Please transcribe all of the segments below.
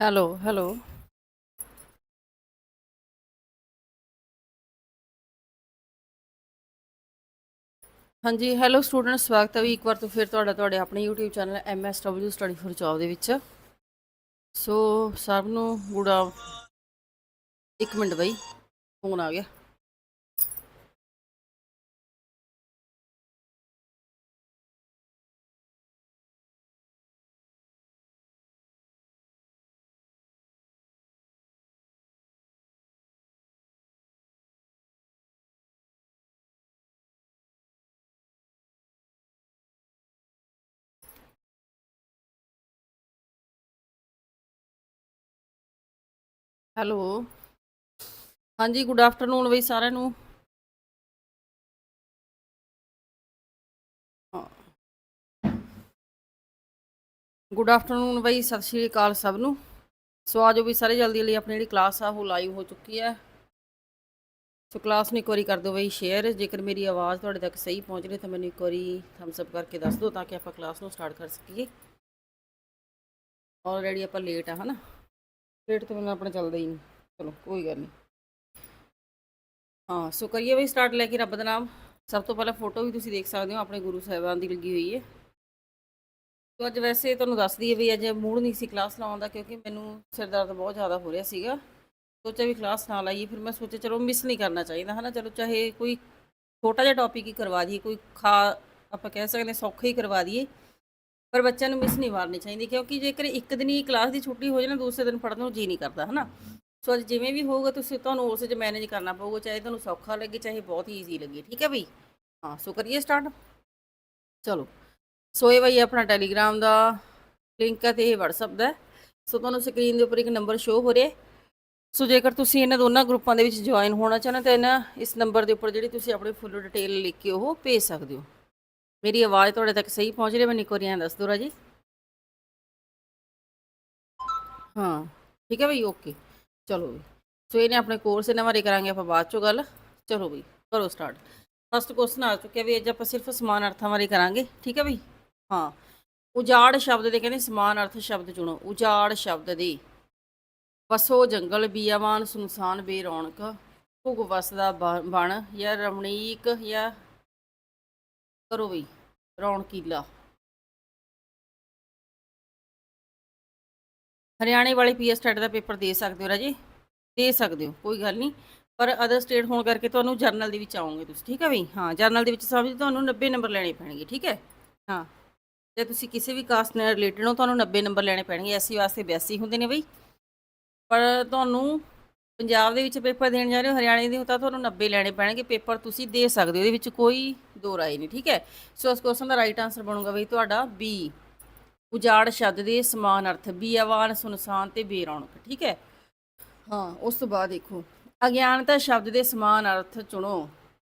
Hello hello. ਹਾਂਜੀ, hello student, ਸਵਾਗਤ ਹੈ ਵੀ ਇੱਕ ਵਾਰ ਤੋਂ ਫਿਰ ਤੁਹਾਡਾ, ਤੁਹਾਡੇ ਆਪਣੇ YouTube channel MSW study for job ਦੇ ਵਿੱਚ। ਸੋ ਸਭ ਨੂੰ ਗੁੱਡ ਆਫ ਇੱਕ ਮਿੰਟ ਬਈ, ਫੋਨ ਆ ਗਿਆ। ਹੈਲੋ। ਹਾਂਜੀ ਗੁੱਡ ਆਫਟਰਨੂਨ ਬਈ ਸਾਰਿਆਂ ਨੂੰ। ਗੁੱਡ ਆਫਟਰਨੂਨ ਬਈ ਸਤਿ ਸ਼੍ਰੀ ਅਕਾਲ ਸਭ ਨੂੰ। ਸੋ ਆਜੋ ਵੀ ਸਾਰੇ ਜਲਦੀ ਲਈ ਆਪਣੀ ਜਿਹੜੀ ਕਲਾਸ ਆ ਉਹ ਲਾਈਵ ਹੋ ਚੁੱਕੀ ਹੈ। ਸੋ ਕਲਾਸ ਨੂੰ ਇੱਕ ਵਾਰੀ ਕਰ ਦਿਓ ਬਈ ਸ਼ੇਅਰ। ਜੇਕਰ ਮੇਰੀ ਆਵਾਜ਼ ਤੁਹਾਡੇ ਤੱਕ ਸਹੀ ਪਹੁੰਚ ਰਹੀ ਤਾਂ ਮੈਨੂੰ ਇੱਕ ਵਾਰੀ ਥੰਬਸ ਅਪ ਕਰਕੇ ਦੱਸ ਦਿਓ ਤਾਂ ਕਿ ਆਪਾਂ ਕਲਾਸ ਨੂੰ ਸਟਾਰਟ ਕਰ ਸਕੀਏ। ਆਲਰੇਡੀ ਆਪਾਂ ਲੇਟ ਆ ਹਨਾ? ਲੇਟ ਤੋਂ ਬਿਨਾਂ ਆਪਣਾ ਚੱਲਦਾ ਹੀ ਨਹੀਂ। ਚਲੋ, ਕੋਈ ਗੱਲ ਨਹੀਂ। ਹਾਂ, ਸੋ ਕਰੀਏ ਵੀ ਸਟਾਰਟ ਲੈ ਕੇ ਰੱਬ ਦਾ ਨਾਮ। ਸਭ ਤੋਂ ਪਹਿਲਾਂ ਫੋਟੋ ਵੀ ਤੁਸੀਂ ਦੇਖ ਸਕਦੇ ਹੋ, ਆਪਣੇ ਗੁਰੂ ਸਾਹਿਬਾਨ ਦੀ ਲੱਗੀ ਹੋਈ ਹੈ। ਤੋ ਅੱਜ ਵੈਸੇ ਤੁਹਾਨੂੰ ਦੱਸ ਦਈਏ ਵੀ ਅੱਜ ਮੂਡ ਨਹੀਂ ਸੀ ਕਲਾਸ ਲਾਉਣ ਦਾ, ਕਿਉਂਕਿ ਮੈਨੂੰ ਸਿਰ ਦਰਦ ਬਹੁਤ ਜ਼ਿਆਦਾ ਹੋ ਰਿਹਾ ਸੀਗਾ। ਸੋਚਿਆ ਵੀ ਕਲਾਸ ਨਾ ਲਾਈਏ, ਫਿਰ ਮੈਂ ਸੋਚਿਆ ਚਲੋ ਮਿਸ ਨਹੀਂ ਕਰਨਾ ਚਾਹੀਦਾ, ਹਨਾ? ਚਲੋ ਚਾਹੇ ਕੋਈ ਛੋਟਾ ਜਿਹਾ ਟੌਪਿਕ ਹੀ ਕਰਵਾ ਦਈਏ, ਕੋਈ ਖਾ ਆਪਾਂ ਕਹਿ ਸਕਦੇ ਹਾਂ ਸੌਖਾ ਹੀ ਕਰਵਾ ਦਈਏ। ਪਰ ਬੱਚਿਆਂ ਨੂੰ ਮਿਸ ਨਹੀਂ ਮਾਰਨੀ ਚਾਹੀਦੀ, ਕਿਉਂਕਿ ਜੇਕਰ ਇੱਕ ਦਿਨ ਹੀ ਕਲਾਸ ਦੀ ਛੁੱਟੀ ਹੋ ਜਾਏ ਨਾ, ਦੂਸਰੇ ਦਿਨ ਪੜ੍ਹਨ ਨੂੰ ਜੀ ਨਹੀਂ ਕਰਦਾ, ਹਨਾ? ਸੋ ਅੱਜ ਜਿਵੇਂ ਵੀ ਹੋਊਗਾ, ਤੁਸੀਂ ਤੁਹਾਨੂੰ ਉਸ 'ਚ ਮੈਨੇਜ ਕਰਨਾ ਪਊਗਾ, ਚਾਹੇ ਤੁਹਾਨੂੰ ਸੌਖਾ ਲੱਗੇ, ਚਾਹੇ ਬਹੁਤ ਹੀ ਈਜ਼ੀ ਲੱਗੇ, ਠੀਕ ਹੈ ਬਈ? ਹਾਂ, ਸੋ ਕਰੀਏ ਸਟਾਰਟ ਚਲੋ, ਸੋ ਇਹ ਬਈ ਆਪਣਾ ਟੈਲੀਗ੍ਰਾਮ ਦਾ ਲਿੰਕ ਹੈ ਤੇ ਇਹ WhatsApp ਦਾ ਸੋ ਤੁਹਾਨੂੰ ਸਕਰੀਨ ਦੇ ਉੱਪਰ ਇੱਕ ਨੰਬਰ ਸ਼ੋ ਹੋ ਰਿਹਾ ਸੋ ਜੇਕਰ ਤੁਸੀਂ ਇਹਨਾਂ ਦੋਨਾਂ ਗਰੁੱਪਾਂ ਦੇ ਵਿੱਚ ਜੁਆਇਨ ਹੋਣਾ ਚਾਹੁੰਦੇ ਤਾਂ ਇਹਨਾਂ ਇਸ ਨੰਬਰ ਦੇ ਉੱਪਰ ਜਿਹੜੀ ਤੁਸੀਂ ਆਪਣੀ ਫੁੱਲ ਡਿਟੇਲ ਲਿਖ ਕੇ ਉਹ ਭੇਜ ਸਕਦੇ ਹੋ। ਮੇਰੀ ਆਵਾਜ਼ ਤੁਹਾਡੇ ਤੱਕ ਸਹੀ ਪਹੁੰਚ ਰਹੀ ਹੈ? ਮੈਨੂੰ ਇੱਕ ਵਾਰੀ ਐਂ ਦੱਸ ਦਿਓ ਰਾਜੀ। ਹਾਂ, ਠੀਕ ਹੈ ਬਈ ਓਕੇ ਚਲੋ ਬਈ। ਸੋ ਇਹਨੇ ਆਪਣੇ ਕੋਰਸ ਇਹਨਾਂ ਬਾਰੇ ਕਰਾਂਗੇ ਆਪਾਂ ਬਾਅਦ ਚੋਂ ਗੱਲ। ਚਲੋ ਬਈ, ਕਰੋ ਸਟਾਰਟ ਫਸਟ ਕੁਐਸਚਨ ਆ ਚੁੱਕਿਆ ਵੀ ਅੱਜ ਆਪਾਂ ਸਿਰਫ ਸਮਾਨ ਅਰਥਾਂ ਬਾਰੇ ਕਰਾਂਗੇ, ਠੀਕ ਹੈ ਬਈ? ਹਾਂ। ਉਜਾੜ ਸ਼ਬਦ ਦੇ ਕਹਿੰਦੇ ਸਮਾਨ ਅਰਥ ਸ਼ਬਦ ਚੁਣੋ। ਉਜਾੜ ਸ਼ਬਦ ਦੇ। ਵਸੋ ਜੰਗਲ ਬੀਆਵਾਨ ਸੁਨਸਾਨ ਬੇਰੌਣਕ। ਭੁਗ ਵਸਦਾ ਬ- ਬਣ ਜਾਂ ਰਮਣੀਕ ਜਾਂ ਕਰੋ ਬਈ, ਰੌਣਕੀਲਾ। ਹਰਿਆਣੇ ਵਾਲੇ ਪੀਐਸ ਟੈਟ ਦਾ ਪੇਪਰ ਦੇ ਸਕਦੇ ਹੋ ਰਾਜੇ? ਦੇ ਸਕਦੇ ਹੋ, ਕੋਈ ਗੱਲ ਨਹੀਂ। ਪਰ ਅਦਰ ਸਟੇਟ ਹੋਣ ਕਰਕੇ ਤੁਹਾਨੂੰ ਜਰਨਲ ਦੇ ਵਿੱਚ ਆਉਂਗੇ ਤੁਸੀਂ, ਠੀਕ ਹੈ ਬਈ? ਹਾਂ ਜਰਨਲ ਦੇ ਵਿੱਚ ਸਮਝ, ਤੁਹਾਨੂੰ 90 ਨੰਬਰ ਲੈਣੇ ਪੈਣਗੇ, ਠੀਕ ਹੈ? ਹਾਂ। ਜੇ ਤੁਸੀਂ ਕਿਸੇ ਵੀ ਕਾਸਟ ਨਾਲ ਰਿਲੇਟਡ ਹੋ, ਤੁਹਾਨੂੰ 90 ਨੰਬਰ ਲੈਣੇ ਪੈਣਗੇ ਐਸਸੀ ਵਾਸਤੇ 82 ਹੁੰਦੇ ਨੇ ਬਈ। ਪਰ ਤੁਹਾਨੂੰ ਪੰਜਾਬ ਦੇ ਵਿੱਚ ਪੇਪਰ ਦੇਣ ਜਾ ਰਹੇ ਹੋ, ਹਰਿਆਣੇ ਦੇ ਤਾਂ ਤੁਹਾਨੂੰ 90 ਲੈਣੇ ਪੈਣਗੇ। ਪੇਪਰ ਤੁਸੀਂ ਦੇ ਸਕਦੇ ਹੋ, ਇਹਦੇ ਵਿੱਚ ਕੋਈ ਦੋ ਰਾਏ ਨਹੀਂ, ਠੀਕ ਹੈ? ਸੋ ਇਸ ਕੁਐਸਚਨ ਦਾ ਰਾਈਟ ਆਨਸਰ ਬਣੂਗਾ ਬਈ ਤੁਹਾਡਾ ਬੀ ਉਜਾੜ ਸ਼ਬਦ ਦੇ ਸਮਾਨ ਅਰਥ, ਬੀਆਵਾਨ, ਸੁਨਸਾਨ ਤੇ ਬੇਰੌਣਕ, ਠੀਕ ਹੈ? ਹਾਂ, ਉਸ ਤੋਂ ਬਾਅਦ ਦੇਖੋ। ਅਗਿਆਨਤਾ ਸ਼ਬਦ ਦੇ ਸਮਾਨ ਅਰਥ ਚੁਣੋ।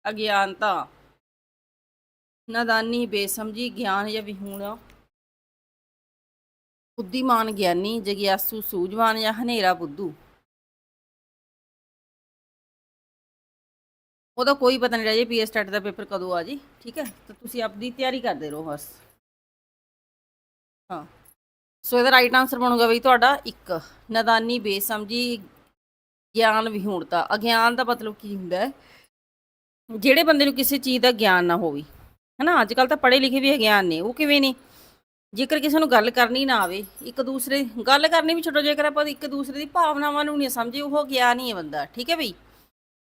ਅਗਿਆਨਤਾ। ਨਾਦਾਨੀ, ਬੇਸਮਝੀ, ਗਿਆਨ ਜਾਂ ਵਿਹੂਣਾ। ਬੁੱਧੀਮਾਨ, ਗਿਆਨੀ, ਜਗਿਆਸੂ, ਸੂਝਵਾਨ ਜਾਂ ਹਨੇਰਾ, ਬੁੱਧੂ। ਉਹਦਾ ਕੋਈ ਪਤਾ ਨਹੀਂ ਰਾਜੇ ਪੀਐਸ ਟੈਟ ਦਾ ਪੇਪਰ ਕਦੋਂ ਆ ਜੀ, ਠੀਕ ਹੈ? ਤਾਂ ਤੁਸੀਂ ਆਪਦੀ ਤਿਆਰੀ ਕਰਦੇ ਰਹੋ ਬਸ। ਹਾਂ। ਸੋ ਇਹਦਾ ਰਾਈਟ ਆਨਸਰ ਬਣੂਗਾ ਬਈ ਤੁਹਾਡਾ 1 ਨਦਾਨੀ ਬੇਸਮਝੀ ਗਿਆਨ ਵਿਹੂਣਤਾ। ਅਗਿਆਨ ਦਾ ਮਤਲਬ ਕੀ ਹੁੰਦਾ ਹੈ? ਜਿਹੜੇ ਬੰਦੇ ਨੂੰ ਕਿਸੇ ਚੀਜ਼ ਦਾ ਗਿਆਨ ਨਾ ਹੋਵੇ, ਹਨਾ? ਅੱਜ ਕੱਲ ਤਾਂ ਪੜ੍ਹੇ ਲਿਖੇ ਵੀ ਅਗਿਆਨ ਨੇ, ਉਹ ਕਿਵੇਂ ਨੇ? ਜੇਕਰ ਕਿਸੇ ਨੂੰ ਗੱਲ ਕਰਨੀ ਨਾ ਆਵੇ, ਇੱਕ ਦੂਸਰੇ, ਗੱਲ ਕਰਨੀ ਵੀ ਛੱਡੋ, ਜੇਕਰ ਆਪਾਂ ਇੱਕ ਦੂਸਰੇ ਦੀ ਭਾਵਨਾਵਾਂ ਨੂੰ ਨਹੀਂ ਸਮਝੇ, ਉਹ ਗਿਆਨ ਹੀ ਹੈ ਬੰਦਾ, ਠੀਕ ਹੈ ਬਈ?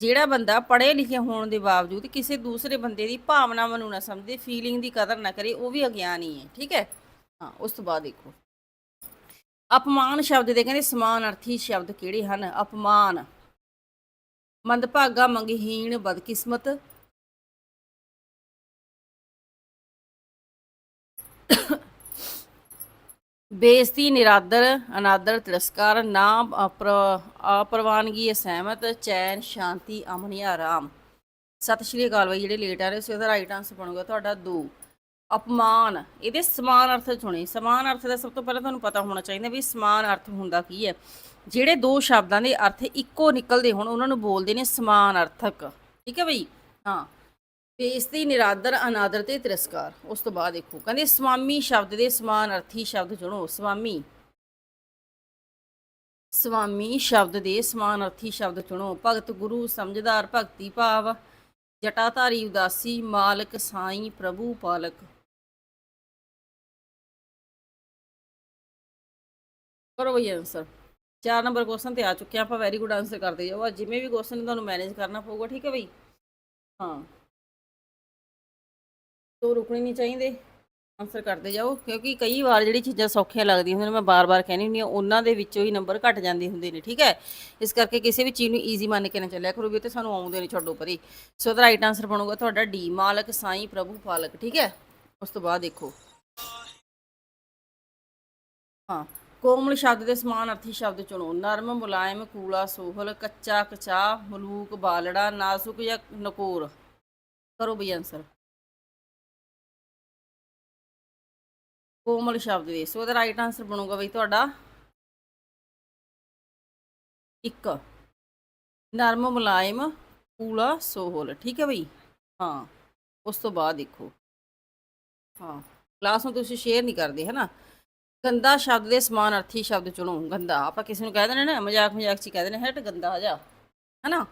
ਜਿਹੜਾ ਬੰਦਾ ਪੜ੍ਹੇ ਲਿਖੇ ਹੋਣ ਦੇ ਬਾਵਜੂਦ ਕਿਸੇ ਦੂਸਰੇ ਬੰਦੇ ਦੀ ਭਾਵਨਾਵਾਂ ਨੂੰ ਨਾ ਸਮਝੇ ਫੀਲਿੰਗ ਦੀ ਕਦਰ ਨਾ ਕਰੇ, ਉਹ ਵੀ ਅਗਿਆਨ ਹੀ ਹੈ ਠੀਕ ਹੈ? ਹਾਂ, ਉਸ ਤੋਂ ਬਾਅਦ ਦੇਖੋ। ਅਪਮਾਨ ਸ਼ਬਦ ਦੇ ਕਹਿੰਦੇ ਸਮਾਨ ਅਰਥੀ ਸ਼ਬਦ ਕਿਹੜੇ ਹਨ? ਅਪਮਾਨ। ਮੰਦਭਾਗਾ ਮੰਗਹੀਣ ਬਦਕਿਸਮਤ। ਬੇਇੱਜ਼ਤੀ, ਨਿਰਾਦਰ, ਅਨਾਦਰ, ਤਿਰਸਕਾਰ, ਨਾਮ, ਅਪਰ, ਅਪਰਵਾਨਗੀ, ਅਸਹਿਮਤ, ਚੈਨ, ਸ਼ਾਂਤੀ, ਅਮਨ ਜਾਂ ਆਰਾਮ। ਸਤਿ ਸ਼੍ਰੀ ਅਕਾਲ ਬਾਈ, ਜਿਹੜੇ ਲੇਟ ਆ ਰਹੇ ਸੀ ਉਹਦਾ ਰਾਈਟ ਆਨਸਰ ਬਣੂਗਾ ਤੁਹਾਡਾ 2 ਅਪਮਾਨ, ਇਹਦੇ ਸਮਾਨ ਅਰਥ ਚੁਣੇ। ਸਮਾਨ ਅਰਥ ਦਾ ਸਭ ਤੋਂ ਪਹਿਲਾਂ ਤੁਹਾਨੂੰ ਪਤਾ ਹੋਣਾ ਚਾਹੀਦਾ ਵੀ ਸਮਾਨ ਅਰਥ ਹੁੰਦਾ ਕੀ ਹੈ। ਜਿਹੜੇ ਦੋ ਸ਼ਬਦਾਂ ਦੇ ਅਰਥ ਇੱਕੋ ਨਿਕਲਦੇ ਹੋਣ, ਉਹਨਾਂ ਨੂੰ ਬੋਲਦੇ ਨੇ ਸਮਾਨ ਅਰਥਕ। ਠੀਕ ਹੈ ਬਈ? ਹਾਂ। ਬੇਇੱਜ਼ਤੀ ਨਿਰਾਦਰ, ਅਨਾਦਰ ਤੇ ਤਿਰਸਕਾਰ। ਉਸ ਤੋਂ ਬਾਅਦ ਦੇਖੋ, ਕਹਿੰਦੇ ਸਵਾਮੀ ਸ਼ਬਦ ਦੇ ਸਮਾਨ ਅਰਥੀ ਸ਼ਬਦ ਚੁਣੋ ਸਵਾਮੀ। ਸਵਾਮੀ ਸ਼ਬਦ ਦੇ ਸਮਾਨ ਅਰਥੀ ਸ਼ਬਦ ਚੁਣੋ। ਭਗਤ ਗੁਰੂ, ਸਮਝਦਾਰ, ਭਗਤੀ ਭਾਵ, ਜਟਾਧਾਰੀ, ਉਦਾਸੀ, ਮਾਲਕ, ਸਾਈਂ, ਪ੍ਰਭੂ, ਪਾਲਕ। ਕਰੋ ਬਈ ਆਨਸਰ ਚਾਰ ਨੰਬਰ ਕੁਐਸਚਨ ਤੇ ਆ ਚੁੱਕੇ ਆਪਾਂ ਵੈਰੀ ਗੁੱਡ ਆਨਸਰ ਕਰਦੇ ਜਾਓ। ਜਿਵੇਂ ਵੀ ਕੁਐਸਚਨ ਤੁਹਾਨੂੰ ਮੈਨੇਜ ਕਰਨਾ ਪਊਗਾ, ਠੀਕ ਹੈ ਬਈ? ਹਾਂ। ਤੋ ਰੁਕਣੀ ਨਹੀਂ ਚਾਹੀਦੇ। ਆਨਸਰ ਕਰਦੇ ਜਾਓ, ਕਿਉਂਕਿ ਕਈ ਵਾਰ ਜਿਹੜੀ ਚੀਜ਼ਾਂ ਸੌਖੀਆਂ ਲੱਗਦੀਆਂ ਹੁੰਦੀਆਂ ਨੇ, ਮੈਂ ਬਾਰ-ਬਾਰ ਕਹਿੰਦੀ ਹੁੰਦੀ ਹਾਂ, ਉਹਨਾਂ ਦੇ ਵਿੱਚੋਂ ਹੀ ਨੰਬਰ ਘਟ ਜਾਂਦੇ ਹੁੰਦੇ ਨੇ, ਠੀਕ ਹੈ? ਇਸ ਕਰਕੇ ਕਿਸੇ ਵੀ ਚੀਜ਼ ਨੂੰ ਈਜ਼ੀ ਮੰਨ ਕੇ ਨਾ ਚੱਲਿਆ ਕਰੋ ਵੀ ਇਹ ਤੇ ਸਾਨੂੰ ਆਉਂਦੇ ਨੇ ਛੱਡੋ ਪਰੇ। ਸੋ ਦਾ ਰਾਈਟ ਆਨਸਰ ਬਣੂਗਾ ਤੁਹਾਡਾ ਡੀ ਮਾਲਕ, ਸਾਈਂ, ਪ੍ਰਭੂ, ਪਾਲਕ, ਠੀਕ ਹੈ? ਉਸ ਤੋਂ ਬਾਅਦ ਦੇਖੋ। ਹਾਂ, ਕੋਮਲ ਸ਼ਬਦ ਦੇ ਸਮਾਨ ਅਰਥੀ ਸ਼ਬਦ ਚੁਣੋ। ਨਰਮ, ਮੁਲਾਇਮ, ਕੂਲਾ, ਸੋਹਲ, ਕੱਚਾ ਕਚਾ ਮਲੂਕ, ਬਾਲੜਾ, ਨਾਜ਼ੁਕ ਜਾਂ ਨਕੋਰ। ਕਰੋ ਬਈ ਆਨਸਰ ਕੋਮਲ ਸ਼ਬਦ ਦੇ। ਸੋ ਦਾ ਰਾਈਟ ਆਨਸਰ ਬਣੂਗਾ ਬਈ ਤੁਹਾਡਾ ਇੱਕ। ਨਰਮ, ਮੁਲਾਇਮ, ਕੂਲਾ, ਸੋਹਲ। ਠੀਕ ਹੈ ਬਈ? ਹਾਂ, ਉਸ ਤੋਂ ਬਾਅਦ ਦੇਖੋ। ਹਾਂ ਕਲਾਸ ਨੂੰ ਤੁਸੀਂ ਸ਼ੇਅਰ ਨਹੀਂ ਕਰਦੇ ਹੈ ਨਾ ਗੰਦਾ ਸ਼ਬਦ ਦੇ ਸਮਾਨ ਅਰਥੀ ਸ਼ਬਦ ਚੁਣੋ, ਗੰਦਾ। ਆਪਾਂ ਕਿਸੇ ਨੂੰ ਕਹਿ ਦਿੰਦੇ ਨਾ ਮਜ਼ਾਕ ਮਜ਼ਾਕ ਚ ਕਹਿ ਦਿੰਦੇ ਹਟ, ਗੰਦਾ ਜਾ। ਹੈਨਾ?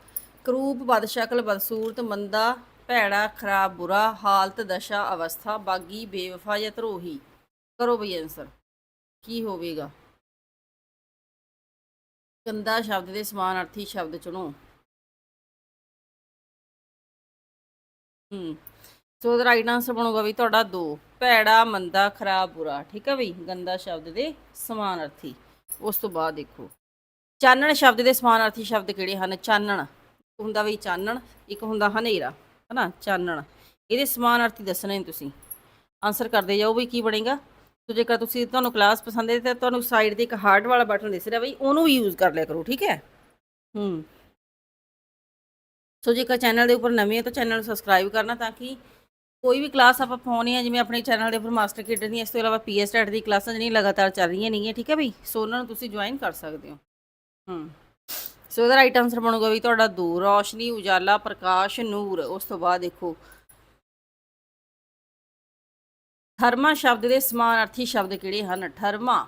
ਕਰੂਪ, ਬਦਸ਼ਕਲ, ਬਦਸੂਰਤ, ਮੰਦਾ, ਭੈੜਾ, ਖਰਾਬ, ਬੁਰਾ, ਹਾਲਤ, ਦਸ਼ਾ, ਅਵਸਥਾ, ਬਾਗੀ, ਬੇਵਫਾ ਜਾਂ ਧਰੋਹੀ। ਕਰੋ ਬਈ ਆਨਸਰ ਕੀ ਹੋਵੇਗਾ? ਗੰਦਾ ਸ਼ਬਦ ਦੇ ਸਮਾਨ ਅਰਥੀ ਸ਼ਬਦ ਚੁਣੋ। ਹੂੰ, ਸੋ ਦਾ ਰਾਈਟ ਆਨਸਰ ਬਣੂਗਾ ਵੀ ਤੁਹਾਡਾ 2 ਭੈੜਾ, ਮੰਦਾ, ਖਰਾਬ, ਬੁਰਾ, ਠੀਕ ਹੈ ਬਈ? ਗੰਦਾ ਸ਼ਬਦ ਦੇ ਸਮਾਨ ਅਰਥੀ ਉਸ ਤੋਂ ਬਾਅਦ ਦੇਖੋ। ਚਾਨਣ ਸ਼ਬਦ ਦੇ ਸਮਾਨ ਅਰਥੀ ਸ਼ਬਦ ਕਿਹੜੇ ਹਨ? ਚਾਨਣ ਹੁੰਦਾ ਬਈ ਚਾਨਣ, ਇੱਕ ਹੁੰਦਾ ਹਨੇਰਾ, ਹਨਾ? ਚਾਨਣ। ਇਹਦੇ ਸਮਾਨ ਅਰਥੀ ਦੱਸਣੇ ਨੇ ਤੁਸੀਂ। ਆਨਸਰ ਕਰਦੇ ਜਾਓ ਵੀ ਕੀ ਬਣੇਗਾ? ਜੇਕਰ ਤੁਸੀਂ ਤੁਹਾਨੂੰ ਕਲਾਸ ਪਸੰਦ ਹੈ ਤਾਂ ਤੁਹਾਨੂੰ ਸਾਈਡ ਤੇ ਇੱਕ ਹਾਰਟ ਵਾਲਾ ਬਟਨ ਦਿਸ ਰਿਹਾ ਬਈ, ਉਹਨੂੰ ਯੂਜ਼ ਕਰ ਲਿਆ ਕਰੋ, ਠੀਕ ਹੈ? ਹੂੰ। ਸੋ ਜੇਕਰ ਚੈਨਲ ਦੇ ਉੱਪਰ ਨਵੇਂ ਹੋ ਤਾਂ ਚੈਨਲ ਨੂੰ ਸਬਸਕ੍ਰਾਈਬ ਕਰਨਾ ਤਾਂ ਕਿ ਕੋਈ ਵੀ ਕਲਾਸ ਆਪਾਂ ਪਾਉਣੀ ਹੈ, ਜਿਵੇਂ ਆਪਣੇ ਚੈਨਲ ਦੇ ਉੱਪਰ ਮਾਸਟਰ ਕੀਟਰ ਦੀਆਂ, ਇਸ ਤੋਂ ਇਲਾਵਾ ਪੀਐਸ ਟੈਟ ਦੀ ਕਲਾਸਾਂ ਜਿਹੜੀਆਂ ਲਗਾਤਾਰ ਚੱਲ ਰਹੀਆਂ ਨੇਗੀਆਂ, ਠੀਕ ਹੈ ਬਈ? ਸੋ ਉਹਨਾਂ ਨੂੰ ਤੁਸੀਂ ਜੁਆਇਨ ਕਰ ਸਕਦੇ ਹੋ। ਹੂੰ। ਸੋ ਇਹਦਾ ਰਾਈਟ ਆਨਸਰ ਬਣੂਗਾ ਵੀ ਤੁਹਾਡਾ 2 ਰੋਸ਼ਨੀ, ਉਜਾਲਾ, ਪ੍ਰਕਾਸ਼, ਨੂਰ, ਉਸ ਤੋਂ ਬਾਅਦ ਦੇਖੋ ਠਰਮਾ ਸ਼ਬਦ ਦੇ ਸਮਾਨ ਅਰਥੀ ਸ਼ਬਦ ਕਿਹੜੇ ਹਨ? ਠਰਮਾ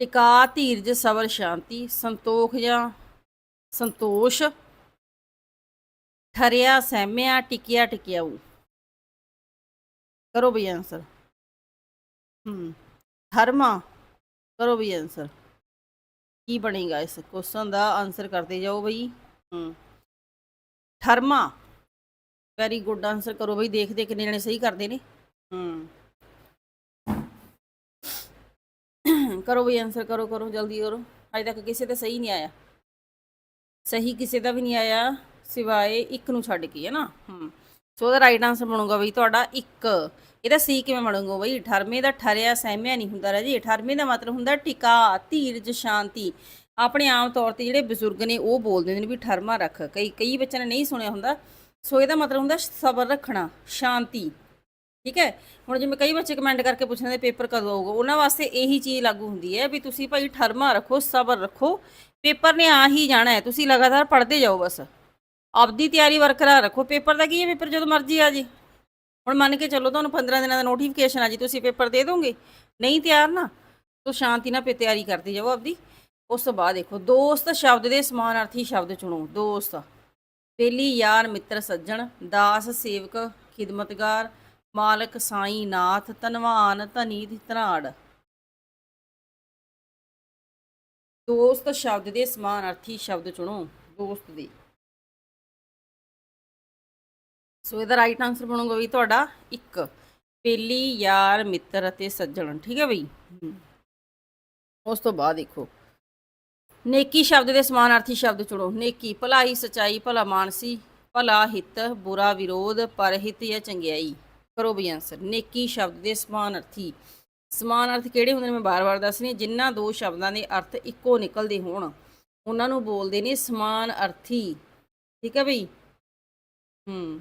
ਟਿਕਾ, ਧੀਰਜ, ਸਬਰ, ਸ਼ਾਂਤੀ, ਸੰਤੋਖ ਜਾਂ ਸੰਤੋਸ਼, ਠਰਿਆ, ਸਹਿਮਿਆ, ਟਿਕਿਆ, ਟਿਕਿਆਊ। ਕਰੋ ਬਈ ਆਨਸਰ ਹੂੰ ਧਰਮਾ ਕਰੋ ਬਈ ਆਨਸਰ ਕੀ ਬਣੇਗਾ ਇਸ ਕੁਐਸਚਨ ਦਾ? ਆਨਸਰ ਕਰਦੇ ਜਾਓ ਬਈ। ਹੂੰ ਠਰਮਾ ਵੈਰੀ ਗੁੱਡ ਆਨਸਰ ਕਰੋ ਬਈ। ਦੇਖਦੇ ਕਿੰਨੇ ਜਣੇ ਸਹੀ ਕਰਦੇ ਨੇ। ਹੂੰ ਕਰੋ ਵੀ ਆਨਸਰ ਕਰੋ ਕਰੋ, ਜਲਦੀ ਕਰੋ। ਅਜੇ ਤੱਕ ਕਿਸੇ ਦਾ ਸਹੀ ਨਹੀਂ ਆਇਆ। ਸਹੀ ਕਿਸੇ ਦਾ ਵੀ ਨਹੀਂ ਆਇਆ, ਸਿਵਾਏ ਇੱਕ ਨੂੰ ਛੱਡ ਕੇ ਹੈ ਨਾ ਹੂੰ। ਸੋ ਉਹਦਾ ਰਾਈਟ ਆਨਸਰ ਬਣੂਗਾ ਬਈ ਤੁਹਾਡਾ ਇੱਕ। ਇਹਦਾ ਸੀ ਕਿਵੇਂ ਬਣੂਗਾ ਬਈ? 18ਵੇਂ ਦਾ ਠਰਿਆ ਸਹਿਮਿਆ ਨਹੀਂ ਹੁੰਦਾ ਰਾਜੀ। 18ਵੇਂ ਦਾ ਮਤਲਬ ਹੁੰਦਾ ਟਿਕਾ, ਧੀਰਜ, ਸ਼ਾਂਤੀ। ਆਪਣੇ ਆਮ ਤੌਰ ਤੇ ਜਿਹੜੇ ਬਜ਼ੁਰਗ ਨੇ, ਉਹ ਬੋਲਦੇ ਨੇ ਵੀ ਠਰਮਾ ਰੱਖ। ਕਈ ਕਈ ਬੱਚਿਆਂ ਨੇ ਨਹੀਂ ਸੁਣਿਆ ਹੁੰਦਾ। ਸੋ ਇਹਦਾ ਮਤਲਬ ਹੁੰਦਾ ਸਬਰ ਰੱਖਣਾ, ਸ਼ਾਂਤੀ। ਠੀਕ ਹੈ? ਹੁਣ ਜਿਵੇਂ ਕਈ ਬੱਚੇ ਕਮੈਂਟ ਕਰਕੇ ਪੁੱਛਦੇ ਨੇ ਪੇਪਰ ਕਦੋਂ ਆਊਗਾ? ਉਹਨਾਂ ਵਾਸਤੇ ਇਹੀ ਚੀਜ਼ ਲਾਗੂ ਹੁੰਦੀ ਹੈ ਵੀ ਤੁਸੀਂ ਭਾਈ ਠਰਮਾ ਰੱਖੋ, ਸਬਰ ਰੱਖੋ। ਪੇਪਰ ਨੇ ਆ ਹੀ ਜਾਣਾ ਹੈ। ਤੁਸੀਂ ਲਗਾਤਾਰ ਪੜ੍ਹਦੇ ਜਾਓ ਬਸ। ਆਪਦੀ ਤਿਆਰੀ ਬਰਕਰਾਰ ਰੱਖੋ। ਪੇਪਰ ਦਾ ਕੀ ਹੈ? ਪੇਪਰ ਜਦੋਂ ਮਰਜ਼ੀ ਆ ਜੀ। ਹੁਣ ਮੰਨ ਕੇ ਚੱਲੋ ਤੁਹਾਨੂੰ 15 ਦਿਨਾਂ ਦਾ ਨੋਟੀਫਿਕੇਸ਼ਨ ਆ ਜੀ, ਤੁਸੀਂ ਪੇਪਰ ਦੇ ਦੋਗੇ। ਨਹੀਂ ਤਿਆਰ ਨਾ, ਤੋ ਸ਼ਾਂਤੀ ਨਾਲ ਪੇ ਤਿਆਰੀ ਕਰਦੇ ਜਾਓ ਆਪਦੀ। ਉਸ ਤੋਂ ਬਾਅਦ ਦੇਖੋ, ਦੋਸਤ ਸ਼ਬਦ ਦੇ ਸਮਾਨਾਰਥੀ ਸ਼ਬਦ ਚੁਣੋ। ਦੋਸਤ। ਪਹਿਲੀ ਯਾਰ, ਮਿੱਤਰ, ਸੱਜਣ, ਦਾਸ, ਸੇਵਕ, ਖਿਦਮਤਗਾਰ ਮਾਲਕ ਸਾਈ ਨਾਥ ਧਨਵਾਨ ਧਨੀ ਧਨਾੜ। ਦੋਸਤ ਸ਼ਬਦ ਦੇ ਸਮਾਨਾਰਥੀ ਸ਼ਬਦ ਚੁਣੋ, ਦੋਸਤ ਦੇ। ਸੋ ਇਹਦਾ ਰਾਈਟ ਆਨਸਰ ਬਣੂਗਾ ਵੀ ਤੁਹਾਡਾ ਇੱਕ ਪਹਿਲੀ ਯਾਰ, ਮਿੱਤਰ ਅਤੇ ਸੱਜਣ, ਠੀਕ ਹੈ ਬਈ? ਉਸ ਤੋਂ ਬਾਅਦ ਦੇਖੋ। ਨੇਕੀ ਸ਼ਬਦ ਦੇ ਸਮਾਨਾਰਥੀ ਸ਼ਬਦ ਚੁਣੋ। ਨੇਕੀ, ਭਲਾਈ ਸਚਾਈ, ਭਲਾ ਮਾਨਸੀ, ਭਲਾ ਹਿੱਤ, ਬੁਰਾ ਵਿਰੋਧ, ਪਰਹਿਤ ਜਾਂ ਚੰਗਿਆਈ। ਕਰੋ ਬਈ ਆਨਸਰ ਨੇਕੀ ਸ਼ਬਦ ਦੇ ਸਮਾਨਾਰਥੀ। ਸਮਾਨਾਰਥ ਕਿਹੜੇ ਹੁੰਦੇ ਨੇ ਮੈਂ ਬਾਰ-ਬਾਰ ਦੱਸ ਰਹੀ ਜਿਨ੍ਹਾਂ ਦੋ ਸ਼ਬਦਾਂ ਦੇ ਅਰਥ ਇੱਕੋ ਨਿਕਲਦੇ ਹੋਣ, ਉਹਨਾਂ ਨੂੰ ਬੋਲਦੇ ਨੇ ਸਮਾਨ ਅਰਥੀ ਠੀਕ ਹੈ ਬਈ? ਹੂੰ।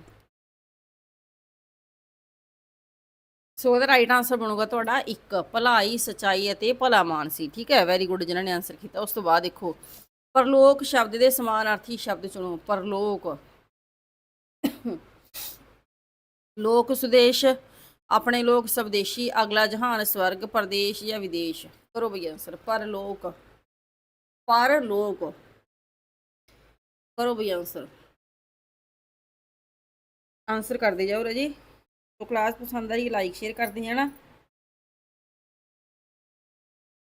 ਸੋ ਇਹਦਾ ਰਾਈਟ ਆਨਸਰ ਬਣੂਗਾ ਤੁਹਾਡਾ ਇੱਕ, ਭਲਾਈ, ਸਚਾਈ ਅਤੇ ਭਲਾ ਮਾਨਸੀ। ਠੀਕ ਹੈ? ਵੈਰੀ ਗੁੱਡ ਜਿਨ੍ਹਾਂ ਨੇ ਆਨਸਰ ਕੀਤਾ। ਉਸ ਤੋਂ ਬਾਅਦ ਦੇਖੋ, ਪਰਲੋਕ ਸ਼ਬਦ ਦੇ ਸਮਾਨਾਰਥੀ ਸ਼ਬਦ ਚੁਣੋ। ਪਰਲੋਕ। ਲੋਕ ਸੁਦੇਸ਼, ਆਪਣੇ ਲੋਕ ਸਵਦੇਸ਼ੀ, ਅਗਲਾ ਜਹਾਨ ਸਵਰਗ, ਪਰਦੇਸ਼ ਜਾਂ ਵਿਦੇਸ਼। ਕਰੋ ਬਈ ਆਨਸਰ ਪਰ ਲੋਕ ਪਰ ਲੋਕ। ਕਰੋ ਬਈ ਆਨਸਰ ਆਨਸਰ ਕਰਦੇ ਜਾਓ ਰਾਜੀ। ਤੋ ਕਲਾਸ ਪਸੰਦ ਆਈ ਲਾਈਕ ਸ਼ੇਅਰ ਕਰਦੇ ਜਾਣਾ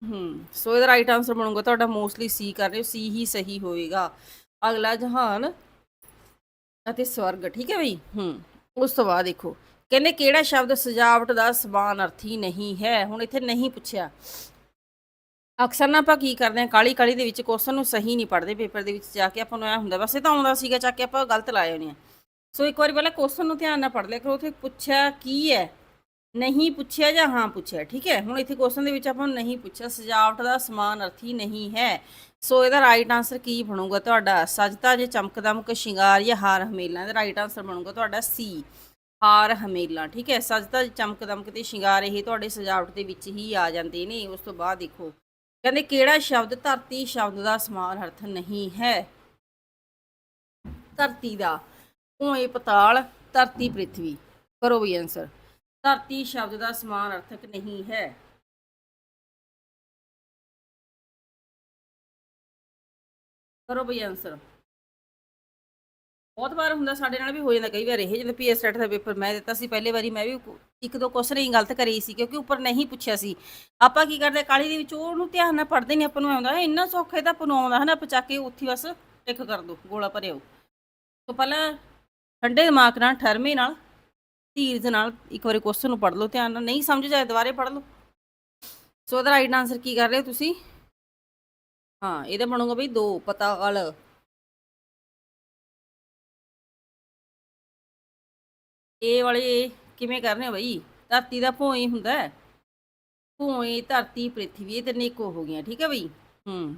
ਹੂੰ, ਸੋ ਇਹਦਾ ਰਾਈਟ ਆਨਸਰ ਬਣੂਗਾ, ਤੁਹਾਡਾ ਮੋਸਟਲੀ ਸੀ ਕਰ ਰਹੇ ਹੋ ਸੀ ਹੀ ਸਹੀ ਹੋਵੇਗਾ। ਅਗਲਾ ਜਹਾਨ ਅਤੇ ਸਵਰਗ, ਠੀਕ ਹੈ ਬਈ? ਹੂੰ। ਉਸ ਤੋਂ ਬਾਅਦ ਦੇਖੋ, ਕਹਿੰਦੇ ਕਿਹੜਾ ਸ਼ਬਦ ਸਜਾਵਟ ਦਾ ਸਮਾਨ ਅਰਥੀ ਨਹੀਂ ਹੈ? ਹੁਣ ਇੱਥੇ ਨਹੀਂ ਪੁੱਛਿਆ। ਅਕਸਰ ਨਾ ਆਪਾਂ ਕੀ ਕਰਦੇ ਹਾਂ ਕਾਲੀ ਕਾਲੀ ਦੇ ਵਿੱਚ ਕੁਐਸਚਨ ਨੂੰ ਸਹੀ ਨਹੀਂ ਪੜ੍ਹਦੇ ਪੇਪਰ ਦੇ ਵਿੱਚ ਜਾ ਕੇ ਆਪਾਂ ਨੂੰ ਐ ਹੁੰਦਾ ਵੈਸੇ ਤਾਂ ਆਉਂਦਾ ਸੀਗਾ, ਚੱਕ ਕੇ ਆਪਾਂ ਗਲਤ ਲਾਏ ਹੋਣੇ ਆ। ਸੋ ਇੱਕ ਵਾਰੀ ਪਹਿਲਾਂ ਕੁਐਸਚਨ ਨੂੰ ਧਿਆਨ ਨਾਲ ਪੜ੍ਹ ਲਿਆ ਕਰੋ, ਉੱਥੇ ਪੁੱਛਿਆ ਕੀ ਹੈ? ਨਹੀਂ ਪੁੱਛਿਆ ਜਾਂ ਹਾਂ ਪੁੱਛਿਆ, ਠੀਕ ਹੈ? ਹੁਣ ਇੱਥੇ ਕੁਐਸਚਨ ਦੇ ਵਿੱਚ ਆਪਾਂ ਨੂੰ ਨਹੀਂ ਪੁੱਛਿਆ, ਸਜਾਵਟ ਦਾ ਸਮਾਨ ਅਰਥੀ ਨਹੀਂ ਹੈ। ਸੋ ਇਹਦਾ ਰਾਈਟ ਆਨਸਰ ਕੀ ਬਣੂਗਾ ਤੁਹਾਡਾ? ਸਜਤਾ ਜੇ ਚਮਕਦਮਕ ਸ਼ਿੰਗਾਰ ਜਾਂ ਹਾਰ ਹਮੇਲਾ, ਇਹਦਾ ਰਾਈਟ ਆਨਸਰ ਬਣੂਗਾ ਤੁਹਾਡਾ ਸੀ ਹਾਰ ਹਮੇਲਾ, ਠੀਕ ਹੈ? ਸਜਤਾ ਜੇ ਚਮਕਦਮਕ ਤੇ ਸ਼ਿੰਗਾਰ, ਇਹ ਤੁਹਾਡੇ ਸਜਾਵਟ ਦੇ ਵਿੱਚ ਹੀ ਆ ਜਾਂਦੇ ਨੇ, ਉਸ ਤੋਂ ਬਾਅਦ ਦੇਖੋ। ਕਹਿੰਦੇ ਕਿਹੜਾ ਸ਼ਬਦ ਧਰਤੀ ਸ਼ਬਦ ਦਾ ਸਮਾਨ ਅਰਥ ਨਹੀਂ ਹੈ? ਧਰਤੀ ਦਾ, ਭੂਏ, ਪਤਾਲ, ਧਰਤੀ, ਪ੍ਰਿਥਵੀ। ਕਰੋ ਵੀ ਆਨਸਰ ਧਰਤੀ ਸ਼ਬਦ ਦਾ ਸਮਾਨ ਅਰਥਕ ਨਹੀਂ ਹੈ। ਕਰੋ ਬਈ ਆਨਸਰ ਬਹੁਤ ਵਾਰ ਹੁੰਦਾ ਸਾਡੇ ਨਾਲ ਵੀ ਹੋ ਜਾਂਦਾ, ਕਈ ਵਾਰ ਇਹ ਜਦੋਂ ਪੀਐਸ ਸੈਟ ਦਾ ਪੇਪਰ ਮੈਂ ਦਿੱਤਾ ਸੀ, ਪਹਿਲੇ ਵਾਰੀ ਮੈਂ ਵੀ ਇੱਕ ਦੋ ਕੁਐਸਚਨ ਹੀ ਗਲਤ ਕਰੀ ਸੀ, ਕਿਉਂਕਿ ਉੱਪਰ ਨਹੀਂ ਪੁੱਛਿਆ ਸੀ। ਆਪਾਂ ਕੀ ਕਰਦੇ, ਕਾਲੀ ਦੇ ਵਿੱਚ ਉਹਨੂੰ ਧਿਆਨ ਨਾਲ ਪੜ੍ਹਦੇ ਨਹੀਂ ਆਪਾਂ ਨੂੰ ਆਉਂਦਾ ਇੰਨਾ ਸੌਖਾ ਇਹਦਾ ਆਪਾਂ ਨੂੰ ਆਉਂਦਾ ਹੈ ਨਾ ਆਪਾਂ ਚੱਕ ਕੇ ਉੱਥੇ ਬਸ ਟਿਕ ਕਰ ਦੋ, ਗੋਲਾ ਭਰਿਓ ਤੋਂ ਪਹਿਲਾਂ ਠੰਡੇ ਦਿਮਾਗ ਨਾਲ, ਠਰਮੇ ਨਾਲ ਧੀਰਜ ਨਾਲ ਇੱਕ ਵਾਰੀ ਕੁਐਸਚਨ ਨੂੰ ਪੜ ਲਓ, ਧਿਆਨ ਨਾਲ। ਨਹੀਂ ਸਮਝ ਜਾਏ, ਦੁਬਾਰੇ ਪੜ੍ਹ ਲਓ। ਸੋ ਇਹਦਾ ਰਾਈਟ ਆਨਸਰ ਕੀ ਕਰ ਰਹੇ ਹੋ ਤੁਸੀਂ? ਹਾਂ, ਇਹਦਾ ਬਣੂਗਾ ਬਈ ਦੋ ਪਤਾਲ ਇਹ ਵਾਲੇ ਕਿਵੇਂ ਕਰਨੇ ਹੋ ਬਈ? ਧਰਤੀ ਦਾ ਭੋਏ ਹੁੰਦਾ ਹੈ। ਭੋਏ ਧਰਤੀ, ਪ੍ਰਿਥਵੀ, ਇਹ ਤਿੰਨੇ ਇੱਕੋ ਹੋ ਗਈਆਂ, ਠੀਕ ਹੈ ਬਈ? ਹੂੰ।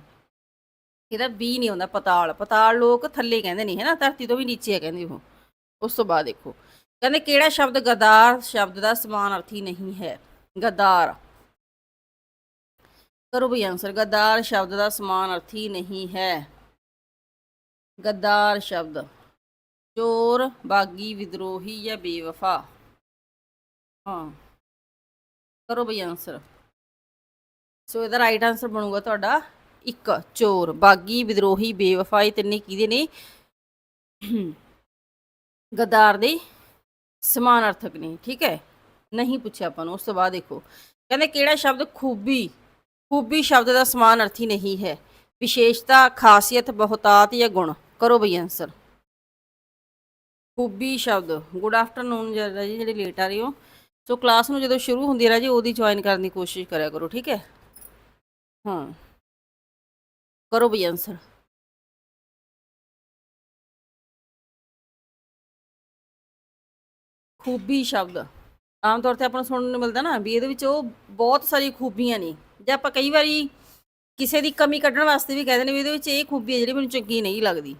ਇਹਦਾ ਵੀ ਨਹੀਂ ਹੁੰਦਾ, ਪਤਾਲ। ਪਤਾਲ ਲੋਕ ਥੱਲੇ ਕਹਿੰਦੇ ਨੇ, ਹੈਨਾ? ਧਰਤੀ ਤੋਂ ਵੀ ਨੀਚੇ ਆ ਕਹਿੰਦੇ ਉਹ। ਉਸ ਤੋਂ ਬਾਅਦ ਦੇਖੋ। ਕਹਿੰਦੇ ਕਿਹੜਾ ਸ਼ਬਦ ਗਦਾਰ ਸ਼ਬਦ ਦਾ ਸਮਾਨ ਅਰਥੀ ਨਹੀਂ ਹੈ? ਗਦਾਰ। ਕਰੋ ਬਈ ਆਨਸਰ ਗਦਾਰ ਸ਼ਬਦ ਦਾ ਸਮਾਨ ਅਰਥੀ ਨਹੀਂ ਹੈ। ਗਦਾਰ ਸ਼ਬਦ, ਚੋਰ, ਬਾਗੀ, ਵਿਦਰੋਹੀ ਜਾਂ ਬੇਵਫਾ। ਹਾਂ। ਕਰੋ ਬਈ ਆਨਸਰ ਸੋ ਇਹਦਾ ਰਾਈਟ ਆਨਸਰ ਬਣੂਗਾ ਤੁਹਾਡਾ ਇੱਕ, ਚੋਰ, ਬਾਗੀ, ਵਿਦਰੋਹੀ, ਬੇਵਫਾ, ਇਹ ਤਿੰਨੇ ਕਿਹਦੇ ਨੇ? ਗਦਾਰ ਦੇ ਸਮਾਨ ਅਰਥਕ ਨੇ ਠੀਕ ਹੈ? ਨਹੀਂ ਪੁੱਛਿਆ ਆਪਾਂ ਨੂੰ, ਉਸ ਤੋਂ ਬਾਅਦ ਦੇਖੋ। ਕਹਿੰਦੇ ਕਿਹੜਾ ਸ਼ਬਦ ਖੂਬੀ? ਖੂਬੀ ਸ਼ਬਦ ਦਾ ਸਮਾਨ ਅਰਥੀ ਨਹੀਂ ਹੈ। ਵਿਸ਼ੇਸ਼ਤਾ, ਖਾਸੀਅਤ, ਬਹੁਤਾਤ ਜਾਂ ਗੁਣ? ਕਰੋ ਬਈ ਆਨਸਰ ਖੂਬੀ ਸ਼ਬਦ। ਗੁੱਡ ਆਫਟਰਨੂਨ ਜੀ ਜਿਹੜੇ ਲੇਟ ਆ ਰਹੇ ਹੋ। ਸੋ ਕਲਾਸ ਨੂੰ ਜਦੋਂ ਸ਼ੁਰੂ ਹੁੰਦੀ ਹੈ, ਰਾਜੀ, ਉਹਦੀ ਜੁਆਇਨ ਕਰਨ ਦੀ ਕੋਸ਼ਿਸ਼ ਕਰਿਆ ਕਰੋ, ਠੀਕ ਹੈ? ਹਾਂ। ਕਰੋ ਬਈ ਆਨਸਰ ਖੂਬੀ ਸ਼ਬਦ। ਆਮ ਤੌਰ ਤੇ ਆਪਾਂ ਨੂੰ ਸੁਣਨ ਨੂੰ ਮਿਲਦਾ ਨਾ ਵੀ ਇਹਦੇ ਵਿੱਚ ਉਹ ਬਹੁਤ ਸਾਰੀ ਖੂਬੀਆਂ ਨੇ। ਜੇ ਆਪਾਂ ਕਈ ਵਾਰੀ ਕਿਸੇ ਦੀ ਕਮੀ ਕੱਢਣ ਵਾਸਤੇ ਵੀ ਕਹਿੰਦੇ ਨੇ ਵੀ ਇਹਦੇ ਵਿੱਚ ਇਹ ਖੂਬੀ ਹੈ ਜਿਹੜੀ ਮੈਨੂੰ ਚੰਗੀ ਨਹੀਂ ਲੱਗਦੀ।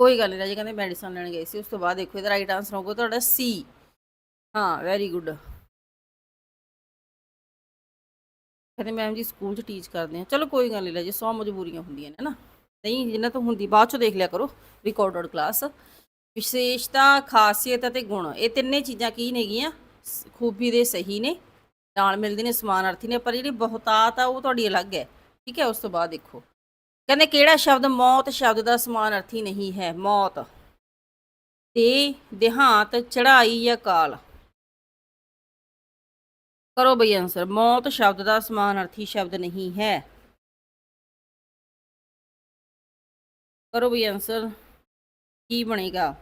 ਕੋਈ ਗੱਲ ਨਹੀਂ, ਰਾਜੇ ਕਹਿੰਦੇ ਮੈਡੀਸਨ ਲੈਣ ਗਏ ਸੀ, ਉਸ ਤੋਂ ਬਾਅਦ ਦੇਖੋ ਇਹਦਾ ਰਾਈਟ ਆਨਸਰ ਹੋਊਗਾ ਤੁਹਾਡਾ ਸੀ ਹਾਂ ਵੈਰੀ ਗੁੱਡ ਕਹਿੰਦੇ ਮੈਮ ਜੀ ਸਕੂਲ 'ਚ ਟੀਚ ਕਰਦੇ ਆ ਚਲੋ ਕੋਈ ਗੱਲ ਨਹੀਂ ਰਾਜੇ, ਸੌ ਮਜਬੂਰੀਆਂ ਹੁੰਦੀਆਂ ਨੇ ਨਾ। ਨਹੀਂ, ਜਿੰਨਾ ਤੋਂ ਹੁੰਦੀ, ਬਾਅਦ 'ਚੋਂ ਦੇਖ ਲਿਆ ਕਰੋ ਰਿਕਾਰਡਡ ਕਲਾਸ ਵਿਸ਼ੇਸ਼ਤਾ, ਖਾਸੀਅਤ ਅਤੇ ਗੁਣ। ਇਹ ਤਿੰਨੇ ਚੀਜ਼ਾਂ ਕੀ ਨੇਗੀਆਂ ਖੂਬੀ ਦੇ ਸਹੀ ਨੇ, ਨਾਲ ਮਿਲਦੇ ਨੇ ਸਮਾਨਾਰਥੀ ਨੇ, ਪਰ ਜਿਹੜੀ ਬਹੁਤਾਤ ਆ, ਉਹ ਤੁਹਾਡੀ ਅਲੱਗ ਹੈ। ਠੀਕ ਹੈ, ਉਸ ਤੋਂ ਬਾਅਦ ਦੇਖੋ। ਕਹਿੰਦੇ ਕਿਹੜਾ ਸ਼ਬਦ ਮੌਤ ਸ਼ਬਦ ਦਾ ਸਮਾਨਾਰਥੀ ਨਹੀਂ ਹੈ? ਮੌਤ। ਤੇ ਦੇਹਾਂਤ ਚੜਾਈ ਜਾਂ ਕਾਲ। ਕਰੋ ਬਈ ਆਨਸਰ ਮੌਤ ਸ਼ਬਦ ਦਾ ਸਮਾਨਾਰਥੀ ਸ਼ਬਦ ਨਹੀਂ ਹੈ। ਕਰੋ ਬਈ ਆਨਸਰ ਕੀ ਬਣੇਗਾ?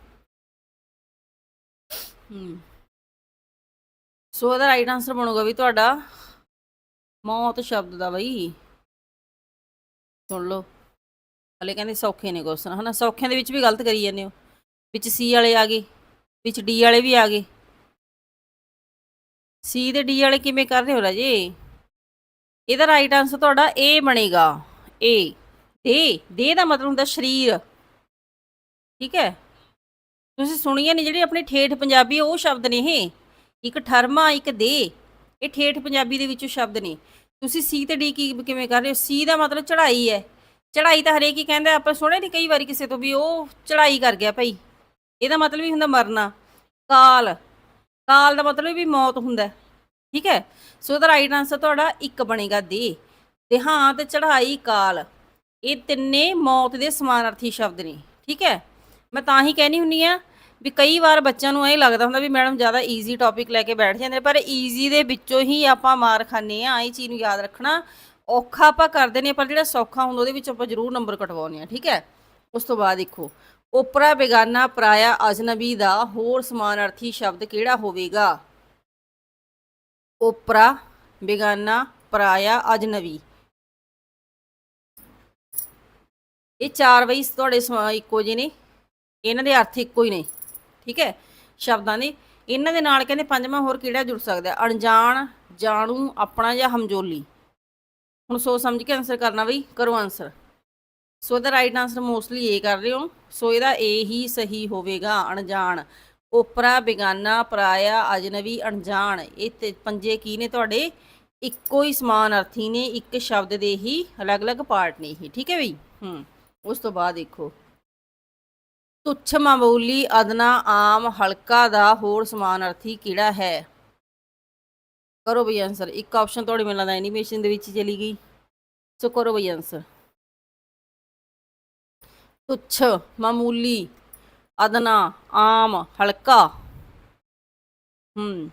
ਹਮ ਸੋ ਇਹਦਾ ਰਾਈਟ ਆਨਸਰ ਬਣੂਗਾ ਵੀ ਤੁਹਾਡਾ ਮੌਤ ਸ਼ਬਦ ਦਾ ਬਈ। ਸੁਣ ਲਓ। ਹਲੇ ਕਹਿੰਦੇ ਸੌਖੇ ਨੇ ਕੁਐਸਚਨ ਹਨਾ? ਸੌਖਿਆਂ ਦੇ ਵਿੱਚ ਵੀ ਗਲਤ ਕਰੀ ਜਾਂਦੇ ਹੋ। ਵਿੱਚ ਸੀ ਵਾਲੇ ਆ ਗਏ, ਵਿੱਚ ਡੀ ਵਾਲੇ ਵੀ ਆ ਗਏ। ਸੀ ਤੇ ਡੀ ਵਾਲੇ ਕਿਵੇਂ ਕਰ ਰਹੇ ਹੋ ਰਾਜੇ? ਇਹਦਾ ਰਾਈਟ ਆਨਸਰ ਤੁਹਾਡਾ ਏ ਬਣੇਗਾ। ਏ ਦੇ ਦੇ ਦਾ ਮਤਲਬ ਹੁੰਦਾ ਸਰੀਰ। ਠੀਕ ਹੈ? ਤੁਸੀਂ ਸੁਣੀਆਂ ਨੇ ਜਿਹੜੇ ਆਪਣੇ ਠੇਠ ਪੰਜਾਬੀ, ਉਹ ਸ਼ਬਦ ਨੇ ਇਹ। ਇੱਕ ਠਰਮਾ, ਇੱਕ ਦੇ। ਇਹ ਠੇਠ ਪੰਜਾਬੀ ਦੇ ਵਿੱਚੋਂ ਸ਼ਬਦ ਨੇ। ਤੁਸੀਂ ਸੀ ਤੇ ਡੀ ਕੀ ਕਿਵੇਂ ਕਰ ਰਹੇ ਹੋ? ਸੀ ਦਾ ਮਤਲਬ ਚੜ੍ਹਾਈ ਹੈ। ਚੜ੍ਹਾਈ ਤਾਂ ਹਰੇਕ ਹੀ ਕਹਿੰਦਾ, ਆਪਾਂ ਸੁਣਿਆ ਨਹੀਂ ਕਈ ਵਾਰੀ ਕਿਸੇ ਤੋਂ ਵੀ ਉਹ ਚੜ੍ਹਾਈ ਕਰ ਗਿਆ ਭਾਈ। ਇਹਦਾ ਮਤਲਬ ਵੀ ਹੁੰਦਾ ਮਰਨਾ। ਕਾਲ। ਕਾਲ ਦਾ ਮਤਲਬ ਵੀ ਮੌਤ ਹੁੰਦਾ। ਠੀਕ ਹੈ? ਸੋ ਇਹਦਾ ਰਾਈਟ ਆਨਸਰ ਤੁਹਾਡਾ ਇੱਕ ਬਣੇਗਾ ਦੇ। ਦੇਹਾਂਤ ਚੜ੍ਹਾਈ ਕਾਲ। ਇਹ ਤਿੰਨੇ ਮੌਤ ਦੇ ਸਮਾਨਾਰਥੀ ਸ਼ਬਦ ਨੇ। ਠੀਕ ਹੈ? ਮੈਂ ਤਾਂ ਹੀ ਕਹਿਣੀ ਹੁੰਨੀ ਆ ਵੀ ਕਈ ਵਾਰ ਬੱਚਿਆਂ ਨੂੰ ਇਹ ਲੱਗਦਾ ਹੁੰਦਾ ਵੀ ਮੈਡਮ ਜ਼ਿਆਦਾ ਈਜ਼ੀ ਟੌਪਿਕ ਲੈ ਕੇ ਬੈਠ ਜਾਂਦੇ ਨੇ, ਪਰ ਈਜ਼ੀ ਦੇ ਵਿੱਚੋਂ ਹੀ ਆਪਾਂ ਮਾਰ ਖਾਂਦੇ ਆ ਇਹ ਚੀਜ਼ ਨੂੰ ਯਾਦ ਰੱਖਣਾ। ਔਖਾ ਆਪਾਂ ਕਰਦੇ ਨੇ ਪਰ ਜਿਹੜਾ ਸੌਖਾ ਹੁੰਦਾ ਉਹਦੇ ਵਿੱਚ ਆਪਾਂ ਜ਼ਰੂਰ ਨੰਬਰ ਕਟਵਾਉਂਦੇ ਆ ਠੀਕ ਹੈ? ਉਸ ਤੋਂ ਬਾਅਦ ਦੇਖੋ ਓਪਰਾ ਬੇਗਾਨਾ ਪਰਾਇਆ ਅਜਨਬੀ ਦਾ ਹੋਰ ਸਮਾਨਾਰਥੀ ਸ਼ਬਦ ਕਿਹੜਾ ਹੋਵੇਗਾ? ਓਪਰਾ ਬੇਗਾਨਾ ਪਰਾਇਆ ਅਜਨਬੀ। ਇਹ ਚਾਰ ਵਈ ਤੁਹਾਡੇ ਸਮਾ- ਇੱਕੋ ਜਿਹੇ ਨੇ। ਇਹਨਾਂ ਦੇ ਅਰਥ ਇੱਕੋ ਹੀ ਨੇ, ਠੀਕ ਹੈ? ਸ਼ਬਦਾਂ ਦੇ, ਇਹਨਾਂ ਦੇ ਨਾਲ ਕਹਿੰਦੇ ਪੰਜਵਾਂ ਹੋਰ ਕਿਹੜਾ ਜੁੜ ਸਕਦਾ? ਅਣਜਾਣ, ਜਾਣੂ, ਆਪਣਾ ਜਾਂ ਹਮਜੋਲੀ? ਹੁਣ ਸੋਚ ਸਮਝ ਕੇ ਆਨਸਰ ਕਰਨਾ ਬਈ, ਕਰੋ ਆਨਸਰ ਸੋ ਇਹਦਾ ਰਾਈਟ ਆਨਸਰ ਮੋਸਟਲੀ ਇਹ ਕਰ ਰਹੇ ਹੋ। ਸੋ ਇਹਦਾ ਇਹ ਹੀ ਸਹੀ ਹੋਵੇਗਾ, ਅਣਜਾਣ। ਓਪਰਾ, ਬੇਗਾਨਾ, ਪਰਾਇਆ, ਅਜਨਬੀ, ਅਣਜਾਣ। ਇਹ ਤੇ ਪੰਜੇ ਕੀ ਨੇ ਤੁਹਾਡੇ? ਇੱਕੋ ਹੀ ਸਮਾਨ ਅਰਥੀ ਨੇ, ਇੱਕ ਸ਼ਬਦ ਦੇ ਹੀ, ਅਲੱਗ-ਅਲੱਗ ਪਾਰਟ ਨੇ ਇਹ, ਠੀਕ ਹੈ ਬਈ? ਹੂੰ, ਉਸ ਤੋਂ ਬਾਅਦ ਦੇਖੋ। ਤੁੱਛ ਮਾਮੂਲੀ ਅਦਨਾ ਆਮ ਹਲਕਾ ਦਾ ਹੋਰ ਸਮਾਨ ਅਰਥੀ ਕਿਹੜਾ ਹੈ? ਕਰੋ ਬਈ ਆਨਸਰ ਇੱਕ ਆਪਸ਼ਨ ਤੁਹਾਡੇ ਮੈਨੂੰ ਦਾ ਐਨੀਮੇਸ਼ਨ ਦੇ ਵਿੱਚ ਚਲੀ ਗਈ। ਸੋ ਕਰੋ ਬਈ ਆਨਸਰ ਤੁੱਛ ਮਾਮੂਲੀ ਅਦਨਾ ਆਮ ਹਲਕਾ। ਹੂੰ।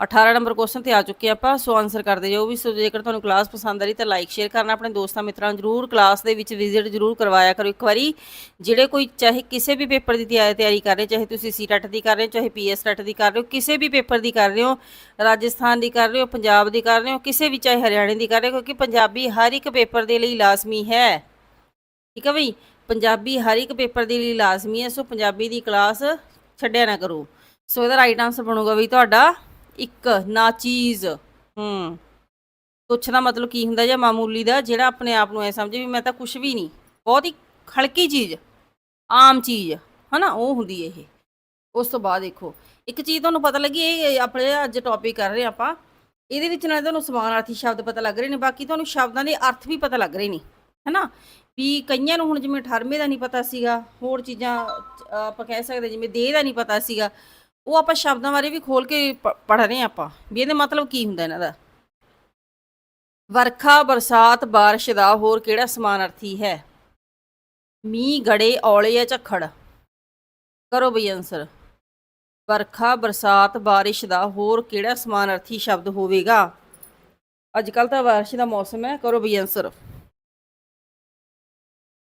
18 ਨੰਬਰ ਕੁਐਸਚਨ ਤੇ ਆ ਚੁੱਕੇ ਆਪਾਂ, ਸੋ ਆਨਸਰ ਕਰਦੇ ਜਾਓ ਵੀ, ਸੋ ਜੇਕਰ ਤੁਹਾਨੂੰ ਕਲਾਸ ਪਸੰਦ ਆ ਰਹੀ ਤਾਂ ਲਾਈਕ ਸ਼ੇਅਰ ਕਰਨਾ, ਆਪਣੇ ਦੋਸਤਾਂ ਮਿੱਤਰਾਂ ਨੂੰ ਜਰੂਰ ਕਲਾਸ ਦੇ ਵਿੱਚ ਵਿਜ਼ਿਟ ਜਰੂਰ ਕਰਵਾਇਆ ਕਰੋ। ਇੱਕ ਵਾਰੀ ਜਿਹੜੇ ਕੋਈ ਚਾਹੇ ਕਿਸੇ ਵੀ ਪੇਪਰ ਦੀ ਤਿਆਰੀ ਤਿਆਰੀ ਕਰ ਰਹੇ, ਚਾਹੇ ਤੁਸੀਂ ਸੀਟੈਟ ਦੀ ਕਰ ਰਹੇ ਹੋ, ਚਾਹੇ ਪੀਐਸ ਟੈਟ ਦੀ ਕਰ ਰਹੇ ਹੋ, ਕਿਸੇ ਵੀ ਪੇਪਰ ਦੀ ਕਰ ਰਹੇ ਹੋ, ਰਾਜਸਥਾਨ ਦੀ ਕਰ ਰਹੇ ਹੋ, ਪੰਜਾਬ ਦੀ ਕਰ ਰਹੇ ਹੋ, ਕਿਸੇ ਵੀ ਚਾਹੇ ਹਰਿਆਣੇ ਦੀ ਕਰ ਰਹੇ ਹੋ, ਕਿਉਂਕਿ ਪੰਜਾਬੀ ਹਰ ਇੱਕ ਪੇਪਰ ਦੇ ਲਈ ਲਾਜ਼ਮੀ ਹੈ। ਠੀਕ ਹੈ ਬਈ? ਪੰਜਾਬੀ ਹਰ ਇੱਕ ਪੇਪਰ ਦੇ ਲਈ ਲਾਜ਼ਮੀ ਹੈ, ਸੋ ਪੰਜਾਬੀ ਦੀ ਕਲਾਸ ਛੱਡਿਆ ਨਾ ਕਰੋ। ਸੋ ਇਹਦਾ ਰਾਈਟ ਆਨਸਰ ਬਣੂਗਾ ਵੀ ਤੁਹਾਡਾ ਇੱਕ ਨਾਚੀਜ਼ ਹੂੰ। ਤੁੱਛ ਦਾ ਮਤਲਬ ਕੀ ਹੁੰਦਾ ਜਾਂ ਮਾਮੂਲੀ ਦਾ, ਜਿਹੜਾ ਆਪਣੇ ਆਪ ਨੂੰ ਐ ਸਮਝੇ ਵੀ ਮੈਂ ਤਾਂ ਕੁਝ ਵੀ ਨਹੀਂ। ਬਹੁਤ ਹੀ ਖਲਕੀ ਚੀਜ਼। ਆਮ ਚੀਜ਼। ਹਨਾ? ਉਹ ਹੁੰਦੀ ਇਹ। ਉਸ ਤੋਂ ਬਾਅਦ ਦੇਖੋ, ਇੱਕ ਚੀਜ਼ ਤੁਹਾਨੂੰ ਪਤਾ ਲੱਗੀ, ਇਹ ਆਪਣੇ ਅੱਜ ਟੌਪਿਕ ਕਰ ਰਹੇ ਆਪਾਂ। ਇਹਦੇ ਵਿੱਚ ਨਾਲ ਤੁਹਾਨੂੰ ਸਮਾਨਾਰਥੀ ਸ਼ਬਦ ਪਤਾ ਲੱਗ ਰਹੇ ਨੇ, ਬਾਕੀ ਤੁਹਾਨੂੰ ਸ਼ਬਦਾਂ ਦੇ ਅਰਥ ਵੀ ਪਤਾ ਲੱਗ ਰਹੇ ਨੇ। ਹਨਾ? ਵੀ ਕਈਆਂ ਨੂੰ ਹੁਣ ਜਿਵੇਂ 18ਵੇਂ ਦਾ ਨਹੀਂ ਪਤਾ ਸੀਗਾ, ਹੋਰ ਚੀਜ਼ਾਂ ਆਪਾਂ ਕਹਿ ਸਕਦੇ ਜਿਵੇਂ ਦੇਹ ਦਾ ਨਹੀਂ ਪਤਾ ਸੀਗਾ। ਉਹ ਆਪਾਂ ਸ਼ਬਦਾਂ ਬਾਰੇ ਵੀ ਖੋਲ ਕੇ ਪੜ੍ਹ ਰਹੇ ਹਾਂ ਆਪਾਂ, ਵੀ ਇਹਦੇ ਮਤਲਬ ਕੀ ਹੁੰਦਾ ਇਹਨਾਂ ਦਾ? ਵਰਖਾ, ਬਰਸਾਤ, ਬਾਰਿਸ਼ ਦਾ ਹੋਰ ਕਿਹੜਾ ਸਮਾਨ ਅਰਥੀ ਹੈ? ਮੀਂਹ, ਗੜੇ, ਔਲੇ ਜਾਂ ਝੱਖੜ? ਕਰੋ ਬਈ ਆਨਸਰ ਵਰਖਾ, ਬਰਸਾਤ, ਬਾਰਿਸ਼ ਦਾ ਹੋਰ ਕਿਹੜਾ ਸਮਾਨਾਰਥੀ ਸ਼ਬਦ ਹੋਵੇਗਾ? ਅੱਜ ਕੱਲ ਤਾਂ ਬਾਰਿਸ਼ ਦਾ ਮੌਸਮ ਹੈ, ਕਰੋ ਬਈ ਆਨਸਰ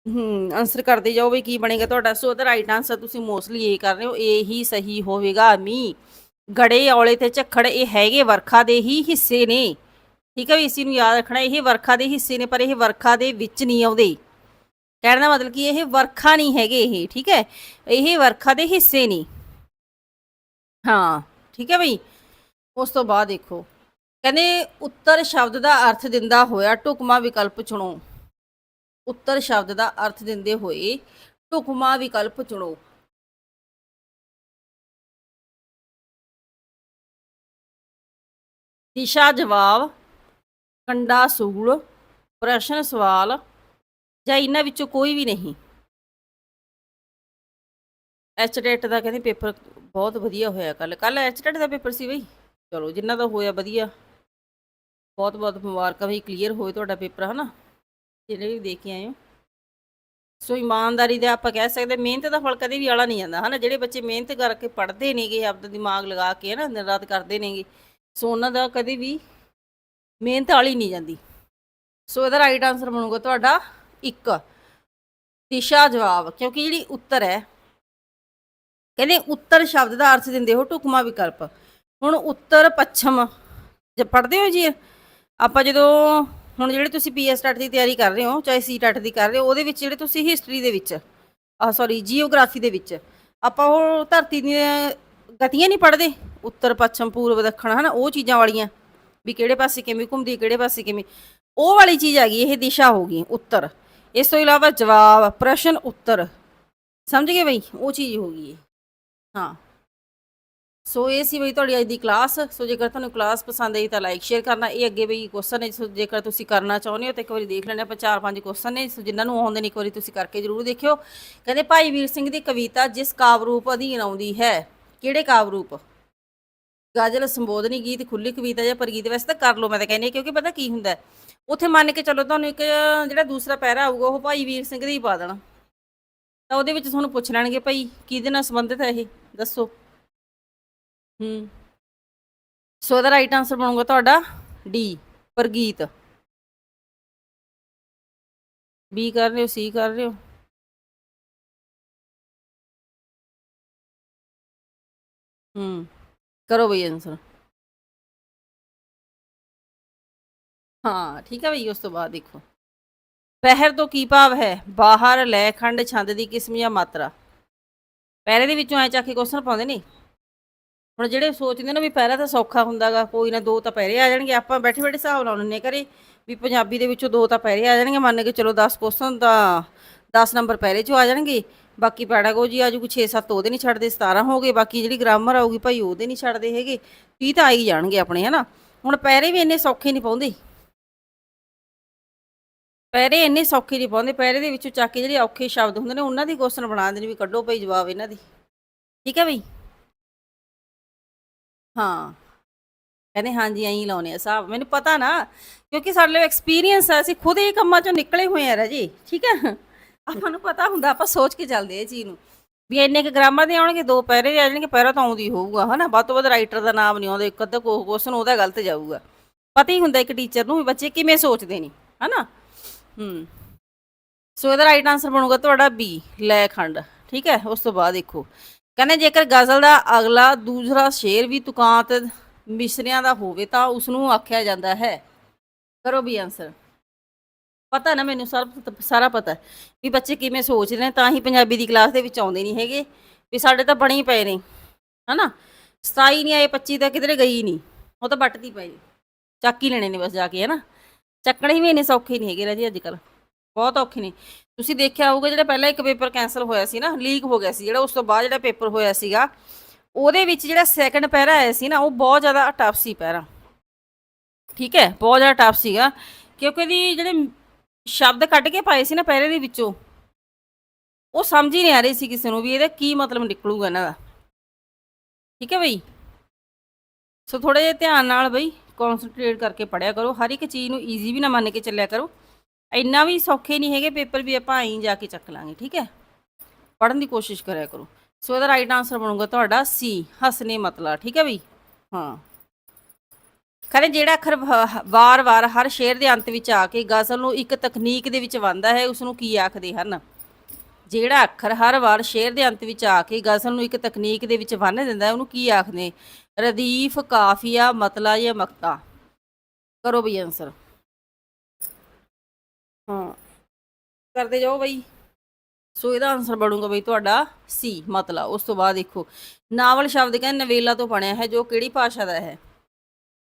ਹੂੰ ਆਨਸਰ ਕਰਦੇ ਜਾਓ ਵੀ ਕੀ ਬਣੇਗਾ ਤੁਹਾਡਾ। ਸੋ ਉਹਦਾ ਰਾਈਟ ਆਨਸਰ ਤੁਸੀਂ ਮੋਸਟਲੀ ਇਹ ਕਰ ਰਹੇ ਹੋ, ਇਹ ਹੀ ਸਹੀ ਹੋਵੇਗਾ ਮੀਂਹ ਗੜੇ ਔਲੇ ਤੇ ਝੱਖੜ, ਇਹ ਹੈਗੇ ਵਰਖਾ ਦੇ ਹੀ ਹਿੱਸੇ ਨੇ। ਠੀਕ ਹੈ ਵੀ ਇਸ ਨੂੰ ਯਾਦ ਰੱਖਣਾ, ਇਹ ਵਰਖਾ ਦੇ ਹਿੱਸੇ ਨੇ, ਪਰ ਇਹ ਵਰਖਾ ਦੇ ਵਿੱਚ ਨਹੀਂ ਆਉਂਦੇ। ਕਹਿਣ ਦਾ ਮਤਲਬ ਕਿ ਇਹ ਵਰਖਾ ਨਹੀਂ ਹੈਗੇ ਇਹ, ਠੀਕ ਹੈ? ਇਹ ਵਰਖਾ ਦੇ ਹਿੱਸੇ ਨਹੀਂ ਹਾਂ, ਠੀਕ ਹੈ ਬਈ ਉਸ ਤੋਂ ਬਾਅਦ ਦੇਖੋ। ਕਹਿੰਦੇ, ਉੱਤਰ ਸ਼ਬਦ ਦਾ ਅਰਥ ਦਿੰਦਾ ਹੋਇਆ ਢੁਕਮਾ ਵਿਕਲਪ ਚੁਣੋ। ਉੱਤਰ ਸ਼ਬਦ ਦਾ ਅਰਥ ਦਿੰਦੇ ਹੋਏ ਢੁਕਮਾ ਵਿਕਲਪ ਚੁਣੋ। ਦਿਸ਼ਾ ਜਵਾਬ, ਕੰਡਾ ਸੂਲ, ਪ੍ਰਸ਼ਨ ਸਵਾਲ, ਜਾਂ ਇਹਨਾਂ ਵਿੱਚੋਂ ਕੋਈ ਵੀ ਨਹੀਂ। ਐਚਟੈਟ ਦਾ ਕਹਿੰਦੇ ਪੇਪਰ ਬਹੁਤ ਵਧੀਆ ਹੋਇਆ ਕੱਲ ਕੱਲ ਐਚਟੈਟ ਦਾ ਪੇਪਰ ਸੀ ਬਈ। ਚਲੋ, ਜਿੰਨਾ ਦਾ ਹੋਇਆ ਵਧੀਆ। ਬਹੁਤ ਬਹੁਤ ਮੁਬਾਰਕਾਂ ਵੀ ਕਲੀਅਰ ਹੋਏ ਤੁਹਾਡਾ ਪੇਪਰ, ਹਨਾ? ਜਿਹੜੇ ਵੀ ਦੇ ਕੇ ਆਏ ਹੋ। ਸੋ ਇਮਾਨਦਾਰੀ ਦੇ ਆਪਾਂ ਕਹਿ ਸਕਦੇ ਮਿਹਨਤ ਦਾ ਫਲ ਕਦੇ ਵੀ ਆਲਾ ਨਹੀਂ ਜਾਂਦਾ, ਹਨਾ? ਜਿਹੜੇ ਬੱਚੇ ਮਿਹਨਤ ਕਰਕੇ ਪੜ੍ਹਦੇ ਨੇਗੇ, ਆਪਦਾ ਦਿਮਾਗ ਲਗਾ ਕੇ, ਹਨਾ, ਦਿਨ ਰਾਤ ਕਰਦੇ ਨੇਗੇ, ਸੋ ਉਹਨਾਂ ਦਾ ਕਦੇ ਵੀ ਮਿਹਨਤ ਵਾਲੀ ਨਹੀਂ ਜਾਂਦੀ। ਸੋ ਇਹਦਾ ਰਾਈਟ ਆਨਸਰ ਬਣੂਗਾ ਤੁਹਾਡਾ ਇੱਕ ਦਿਸ਼ਾ ਜਵਾਬ, ਕਿਉਂਕਿ ਜਿਹੜੀ ਉੱਤਰ ਹੈ, ਕਹਿੰਦੇ ਉੱਤਰ ਸ਼ਬਦ ਦਾ ਅਰਥ ਦਿੰਦੇ ਹੋ ਢੁਕਮਾ ਵਿਕਲਪ। ਹੁਣ ਉੱਤਰ ਪੱਛਮ, ਜੇ ਪੜ੍ਹਦੇ ਹੋ ਜੀ, ਆਪਾਂ ਜਦੋਂ ਹੁਣ ਜਿਹੜੇ ਤੁਸੀਂ ਪੀਐਸ ਟੈਟ ਦੀ ਤਿਆਰੀ ਕਰ ਰਹੇ ਹੋ, ਚਾਹੇ ਸੀ ਟੈਟ ਦੀ ਕਰ ਰਹੇ ਹੋ, ਉਹਦੇ ਵਿੱਚ ਜਿਹੜੇ ਤੁਸੀਂ ਹਿਸਟਰੀ ਦੇ ਵਿੱਚ ਆ ਸੌਰੀ ਜੀਓਗ੍ਰਾਫੀ ਦੇ ਵਿੱਚ, ਆਪਾਂ ਉਹ ਧਰਤੀ ਦੀਆਂ ਗਤੀਆਂ ਨਹੀਂ ਪੜ੍ਹਦੇ, ਉੱਤਰ, ਪੱਛਮ, ਪੂਰਬ, ਦੱਖਣ, ਹਨਾ, ਉਹ ਚੀਜ਼ਾਂ ਵਾਲੀਆਂ, ਵੀ ਕਿਹੜੇ ਪਾਸੇ ਕਿਵੇਂ ਘੁੰਮਦੀ ਕਿਹੜੇ ਪਾਸੇ ਕਿਵੇਂ, ਉਹ ਵਾਲੀ ਚੀਜ਼ ਹੈਗੀ, ਇਹ ਦਿਸ਼ਾ ਹੋ ਗਈ, ਉੱਤਰ। ਇਸ ਤੋਂ ਇਲਾਵਾ ਜਵਾਬ, ਪ੍ਰਸ਼ਨ ਉੱਤਰ। ਸਮਝ ਗਏ ਬਈ? ਉਹ ਚੀਜ਼ ਹੋ ਗਈ ਹਾਂ। ਸੋ ਇਹ ਸੀ ਬਈ ਤੁਹਾਡੀ ਅੱਜ ਦੀ ਕਲਾਸ ਸੋ ਜੇਕਰ ਤੁਹਾਨੂੰ ਕਲਾਸ ਪਸੰਦ ਆਈ ਤਾਂ ਲਾਈਕ ਸ਼ੇਅਰ ਕਰਨਾ। ਇਹ ਅੱਗੇ ਬਈ ਕੁਐਸਚਨ ਹੈ ਸੋ ਜੇਕਰ ਤੁਸੀਂ ਕਰਨਾ ਚਾਹੁੰਦੇ ਹੋ ਤਾਂ ਇੱਕ ਵਾਰੀ ਦੇਖ ਲੈਣਾ ਆਪਾਂ ਚਾਰ ਪੰਜ ਕੁਐਸਚਨ ਨੇ। ਸੋ ਜਿਨ੍ਹਾਂ ਨੂੰ ਆਉਂਦੇ ਨੇ ਇੱਕ ਵਾਰੀ ਤੁਸੀਂ ਕਰਕੇ ਜ਼ਰੂਰ ਦੇਖਿਓ। ਕਹਿੰਦੇ ਭਾਈ ਵੀਰ ਸਿੰਘ ਦੀ ਕਵਿਤਾ ਜਿਸ ਕਾਵ ਰੂਪ ਅਧੀਨ ਆਉਂਦੀ ਹੈ। ਕਿਹੜੇ ਕਾਵ ਰੂਪ? ਗਜ਼ਲ ਸੰਬੋਧਨੀ ਗੀਤ ਖੁੱਲੀ ਕਵਿਤਾ ਜਾਂ ਪਰਗੀਤ ਵੈਸੇ ਤਾਂ ਕਰ ਲਓ ਮੈਂ ਤਾਂ ਕਹਿੰਦੀ ਹਾਂ, ਕਿਉਂਕਿ ਪਤਾ ਕੀ ਹੁੰਦਾ ਉੱਥੇ ਮੰਨ ਕੇ ਚੱਲੋ ਤੁਹਾਨੂੰ ਇੱਕ ਜਿਹੜਾ ਦੂਸਰਾ ਪੈਰਾ ਆਊਗਾ ਉਹ ਭਾਈ ਵੀਰ ਸਿੰਘ ਦਾ ਹੀ ਪਾ ਦੇਣਾ। ਤਾਂ ਉਹਦੇ ਵਿੱਚ ਤੁਹਾਨੂੰ ਪੁੱਛ ਲੈਣਗੇ ਭਾਈ ਕਿਹਦੇ ਨਾਲ ਸੰਬੰਧਿਤ ਹੈ ਇਹ? ਦੱਸੋ। ਹੂੰ। ਸੋ ਇਹਦਾ ਰਾਈਟ ਆਨਸਰ ਬਣੂਗਾ ਤੁਹਾਡਾ ਡੀ ਪ੍ਰਗੀਤ ਬੀ ਕਰ ਰਹੇ ਹੋ ਸੀ ਕਰ ਰਹੇ ਹੋ। ਹੂੰ, ਕਰੋ ਬਈ ਆਨਸਰ ਹਾਂ, ਠੀਕ ਹੈ ਬਈ, ਉਸ ਤੋਂ ਬਾਅਦ ਦੇਖੋ। ਪਹਿਰ ਤੋਂ ਕੀ ਭਾਵ ਹੈ? ਬਾਹਰ, ਲੈ, ਖੰਡ, ਛੰਦ ਦੀ ਕਿਸਮ ਜਾਂ ਮਾਤਰਾ? ਪਹਿਰੇ ਦੇ ਵਿੱਚੋਂ ਐ ਚੱਕ ਕੇ ਕੁਐਸਚਨ ਪਾਉਂਦੇ ਨੇ। ਹੁਣ ਜਿਹੜੇ ਸੋਚਦੇ ਨੇ ਵੀ ਪਹਿਰਾ ਤਾਂ ਸੌਖਾ ਹੁੰਦਾਗਾ, ਕੋਈ ਨਾ ਦੋ ਤਾਂ ਪਹਿਰੇ ਆ ਜਾਣਗੇ, ਆਪਾਂ ਬੈਠੇ ਬੈਠੇ ਹਿਸਾਬ ਲਾ ਲੈਂਦੇ ਕਰੇ ਵੀ ਪੰਜਾਬੀ ਦੇ ਵਿੱਚੋਂ ਦੋ ਤਾਂ ਪਹਿਰੇ ਆ ਜਾਣਗੇ, ਮੰਨ ਕੇ ਚਲੋ 10 ਕੁਐਸਚਨ ਤਾਂ 10 ਨੰਬਰ ਪਹਿਰੇ ਚੋਂ ਆ ਜਾਣਗੇ, ਬਾਕੀ ਪੈਡਾਗੋਜੀ ਆ ਜੂਗੀ 6-7 ਉਹਦੇ ਨਹੀਂ ਛੱਡਦੇ 17 ਹੋ ਗਏ, ਬਾਕੀ ਜਿਹੜੀ ਗ੍ਰਾਮਰ ਆਊਗੀ ਭਾਈ ਉਹਦੇ ਨਹੀਂ ਛੱਡਦੇ ਹੈਗੇ 30 ਤਾਂ ਆ ਹੀ ਜਾਣਗੇ ਆਪਣੇ, ਹਨਾ? ਹੁਣ ਪਹਿਰੇ ਵੀ ਇੰਨੇ ਸੌਖੇ ਨਹੀਂ ਪਾਉਂਦੇ। ਪਹਿਰੇ ਇੰਨੇ ਸੌਖੇ ਨਹੀਂ ਪਾਉਂਦੇ, ਪਹਿਰੇ ਦੇ ਵਿੱਚੋਂ ਚੱਕ ਕੇ ਜਿਹੜੇ ਔਖੇ ਸ਼ਬਦ ਹੁੰਦੇ ਨੇ, ਉਹਨਾਂ ਦੀ ਕੁਐਸਚਨ ਬਣਾ ਦਿੰਦੇ ਵੀ ਕੱਢੋ ਭਾਈ ਜਵਾਬ ਇਹਨਾਂ ਦੀ। ਠੀਕ ਹੈ ਬਈ? ਹਾਂ। ਕਹਿੰਦੇ, ਹਾਂਜੀ, ਐਂ ਹੀ ਲਾਉਨੇ ਆ ਹਿਸਾਬ ਮੈਨੂੰ ਪਤਾ ਨਾ, ਕਿਉਂਕਿ ਸਾਡੇ ਲਈ ਐਕਸਪੀਰੀਅੰਸ ਆ, ਅਸੀਂ ਖੁਦ ਇਹ ਕੰਮਾਂ ਚੋਂ ਨਿਕਲੇ ਹੋਏ ਆ ਰਾਜੀ, ਠੀਕ ਹੈ ਆਪਾਂ ਨੂੰ ਪਤਾ ਹੁੰਦਾ, ਆਪਾਂ ਸੋਚ ਕੇ ਚੱਲਦੇ ਇਹ ਚੀਜ਼ ਨੂੰ। ਵੀ ਇੰਨੇ ਕ ਗ੍ਰਾਮਰ ਦੇ ਆਉਣਗੇ, ਦੋ ਪੈਰੇ ਦੇ ਆ ਜਾਣਗੇ ਪੈਰਾ ਤਾਂ ਆਉਂਦੀ ਹੋਊਗਾ, ਹਨਾ? ਵੱਧ ਤੋਂ ਵੱਧ ਰਾਈਟਰ ਦਾ ਨਾਮ ਨਹੀਂ ਆਉਂਦਾ, ਇੱਕ ਅੱਧਾ ਕੁਐਸਚਨ ਉਹਦਾ ਗਲਤ ਜਾਊਗਾ। ਪਤਾ ਹੀ ਹੁੰਦਾ ਇੱਕ ਟੀਚਰ ਨੂੰ ਵੀ ਬੱਚੇ ਕਿਵੇਂ ਸੋਚਦੇ ਨੇ, ਹਨਾ? ਹੂੰ। ਸੋ ਇਹਦਾ ਰਾਈਟ ਆਨਸਰ ਬਣੂਗਾ ਤੁਹਾਡਾ ਬੀ ਲੈ ਖੰਡ, ਠੀਕ ਹੈ? ਉਸ ਤੋਂ ਬਾਅਦ ਦੇਖੋ। ਕਹਿੰਦੇ ਜੇਕਰ ਗਜ਼ਲ ਦਾ ਅਗਲਾ ਦੂਸਰਾ ਸ਼ੇਰ ਵੀ ਤੁਕਾਂਤ ਮਿਸਰਿਆਂ ਦਾ ਹੋਵੇ ਤਾਂ ਉਸ ਨੂੰ ਆਖਿਆ ਜਾਂਦਾ ਹੈ। ਕਰੋ ਵੀ ਆਨਸਰ ਪਤਾ ਨਾ ਮੈਨੂੰ ਸਾਰਾ ਸਾਰਾ ਪਤਾ ਵੀ ਬੱਚੇ ਕਿਵੇਂ ਸੋਚਦੇ ਨੇ, ਤਾਂ ਹੀ ਪੰਜਾਬੀ ਦੀ ਕਲਾਸ ਦੇ ਵਿੱਚ ਆਉਂਦੇ ਨਹੀਂ ਹੈਗੇ ਵੀ ਸਾਡੇ ਤਾਂ ਬਣੇ ਹੀ ਪਏ ਨੇ, ਹਨਾ? 27 ਨਹੀਂ ਆਏ 25 ਤਾਂ ਕਿਧਰੇ ਗਈ ਨਹੀਂ, ਉਹ ਤਾਂ ਵੱਟਦੀ ਪਏ ਨੇ। ਚੱਕ ਹੀ ਲੈਣੇ ਨੇ ਬਸ ਜਾ ਕੇ, ਹਨਾ? ਚੱਕਣੇ ਵੀ ਇੰਨੇ ਸੌਖੇ ਨਹੀਂ ਹੈਗੇ ਰਾਜੀ ਅੱਜ ਕੱਲ੍ਹ। ਬਹੁਤ ਔਖੇ ਨੇ। ਤੁਸੀਂ ਦੇਖਿਆ ਹੋਊਗਾ ਜਿਹੜਾ ਪਹਿਲਾਂ ਇੱਕ ਪੇਪਰ ਕੈਨਸਲ ਹੋਇਆ ਸੀ ਨਾ, ਲੀਕ ਹੋ ਗਿਆ ਸੀ, ਜਿਹੜਾ ਉਸ ਤੋਂ ਬਾਅਦ ਜਿਹੜਾ ਪੇਪਰ ਹੋਇਆ ਸੀਗਾ, ਉਹਦੇ ਵਿੱਚ ਜਿਹੜਾ ਸੈਕੰਡ ਪੈਰਾ ਆਇਆ ਸੀ ਨਾ, ਉਹ ਬਹੁਤ ਜ਼ਿਆਦਾ ਟਫ ਸੀ ਪੈਰਾ ਠੀਕ ਹੈ, ਬਹੁਤ ਜ਼ਿਆਦਾ ਟਫ ਸੀਗਾ, ਕਿਉਂਕਿ ਇਹਦੀ ਜਿਹੜੇ ਸ਼ਬਦ ਕੱਢ ਕੇ ਪਾਏ ਸੀ ਨਾ ਪਹਿਰੇ ਦੇ ਵਿੱਚੋਂ, ਉਹ ਸਮਝ ਹੀ ਨਹੀਂ ਆ ਰਹੀ ਸੀ ਕਿਸੇ ਨੂੰ ਵੀ ਇਹਦਾ ਕੀ ਮਤਲਬ ਨਿਕਲੂਗਾ ਇਹਨਾਂ ਦਾ। ਠੀਕ ਹੈ ਬਈ? ਸੋ ਥੋੜਾ ਜਿਹਾ ਧਿਆਨ ਨਾਲ ਬਈ ਕਨਸੈਂਟਰੇਟ ਕਰਕੇ ਪੜਿਆ ਕਰੋ, ਹਰ ਇੱਕ ਚੀਜ਼ ਨੂੰ ਈਜ਼ੀ ਵੀ ਨਾ ਮੰਨ ਕੇ ਚੱਲਿਆ ਕਰੋ। ਇੰਨਾ ਵੀ ਸੌਖੇ ਨਹੀਂ ਹੈਗੇ, ਪੇਪਰ ਵੀ ਆਪਾਂ ਐਂ ਜਾ ਕੇ ਚੱਕ ਲਾਂਗੇ, ਠੀਕ ਹੈ? ਪੜਨ ਦੀ ਕੋਸ਼ਿਸ਼ ਕਰਿਆ ਕਰੋ। ਸੋ ਇਹਦਾ ਰਾਈਟ ਆਨਸਰ ਬਣੂਗਾ ਤੁਹਾਡਾ ਸੀ ਹਸਨੇ ਮਤਲਾ, ਠੀਕ ਹੈ ਬਈ ਹਾਂ। ਖਰੇ ਜਿਹੜਾ ਅੱਖਰ ਵਾਰ-ਵਾਰ ਹਰ ਸ਼ੇਰ ਦੇ ਅੰਤ ਵਿੱਚ ਆ ਕੇ ਗਜ਼ਲ ਨੂੰ ਇੱਕ ਤਕਨੀਕ ਦੇ ਵਿੱਚ ਵੰਦਾ ਹੈ ਉਸ ਨੂੰ ਕੀ ਆਖਦੇ ਹਨ? ਜਿਹੜਾ ਅੱਖਰ ਹਰ ਵਾਰ ਸ਼ੇਰ ਦੇ ਅੰਤ ਵਿੱਚ ਆ ਕੇ ਗਜ਼ਲ ਨੂੰ ਇੱਕ ਤਕਨੀਕ ਦੇ ਵਿੱਚ ਵੰਨ ਦਿੰਦਾ ਹੈ, ਉਹਨੂੰ ਕੀ ਆਖਦੇ? ਰਦੀਫ, ਕਾਫੀਆ, ਮਤਲਾ ਜਾਂ ਮਕਤਾ? ਕਰੋ ਬਈ ਆਨਸਰ ਹਾਂ। ਕਰਦੇ ਜਾਓ ਬਈ। ਸੋ ਇਹਦਾ ਆਨਸਰ ਬਣੂਗਾ ਬਈ ਤੁਹਾਡਾ ਸੀ ਮਤਲਬ। ਉਸ ਤੋਂ ਬਾਅਦ ਦੇਖੋ। ਨਾਵਲ ਸ਼ਬਦ ਕਹਿੰਦੇ ਨਵੇਲਾ ਤੋਂ ਬਣਿਆ ਹੈ, ਜੋ ਕਿਹੜੀ ਭਾਸ਼ਾ ਦਾ ਹੈ?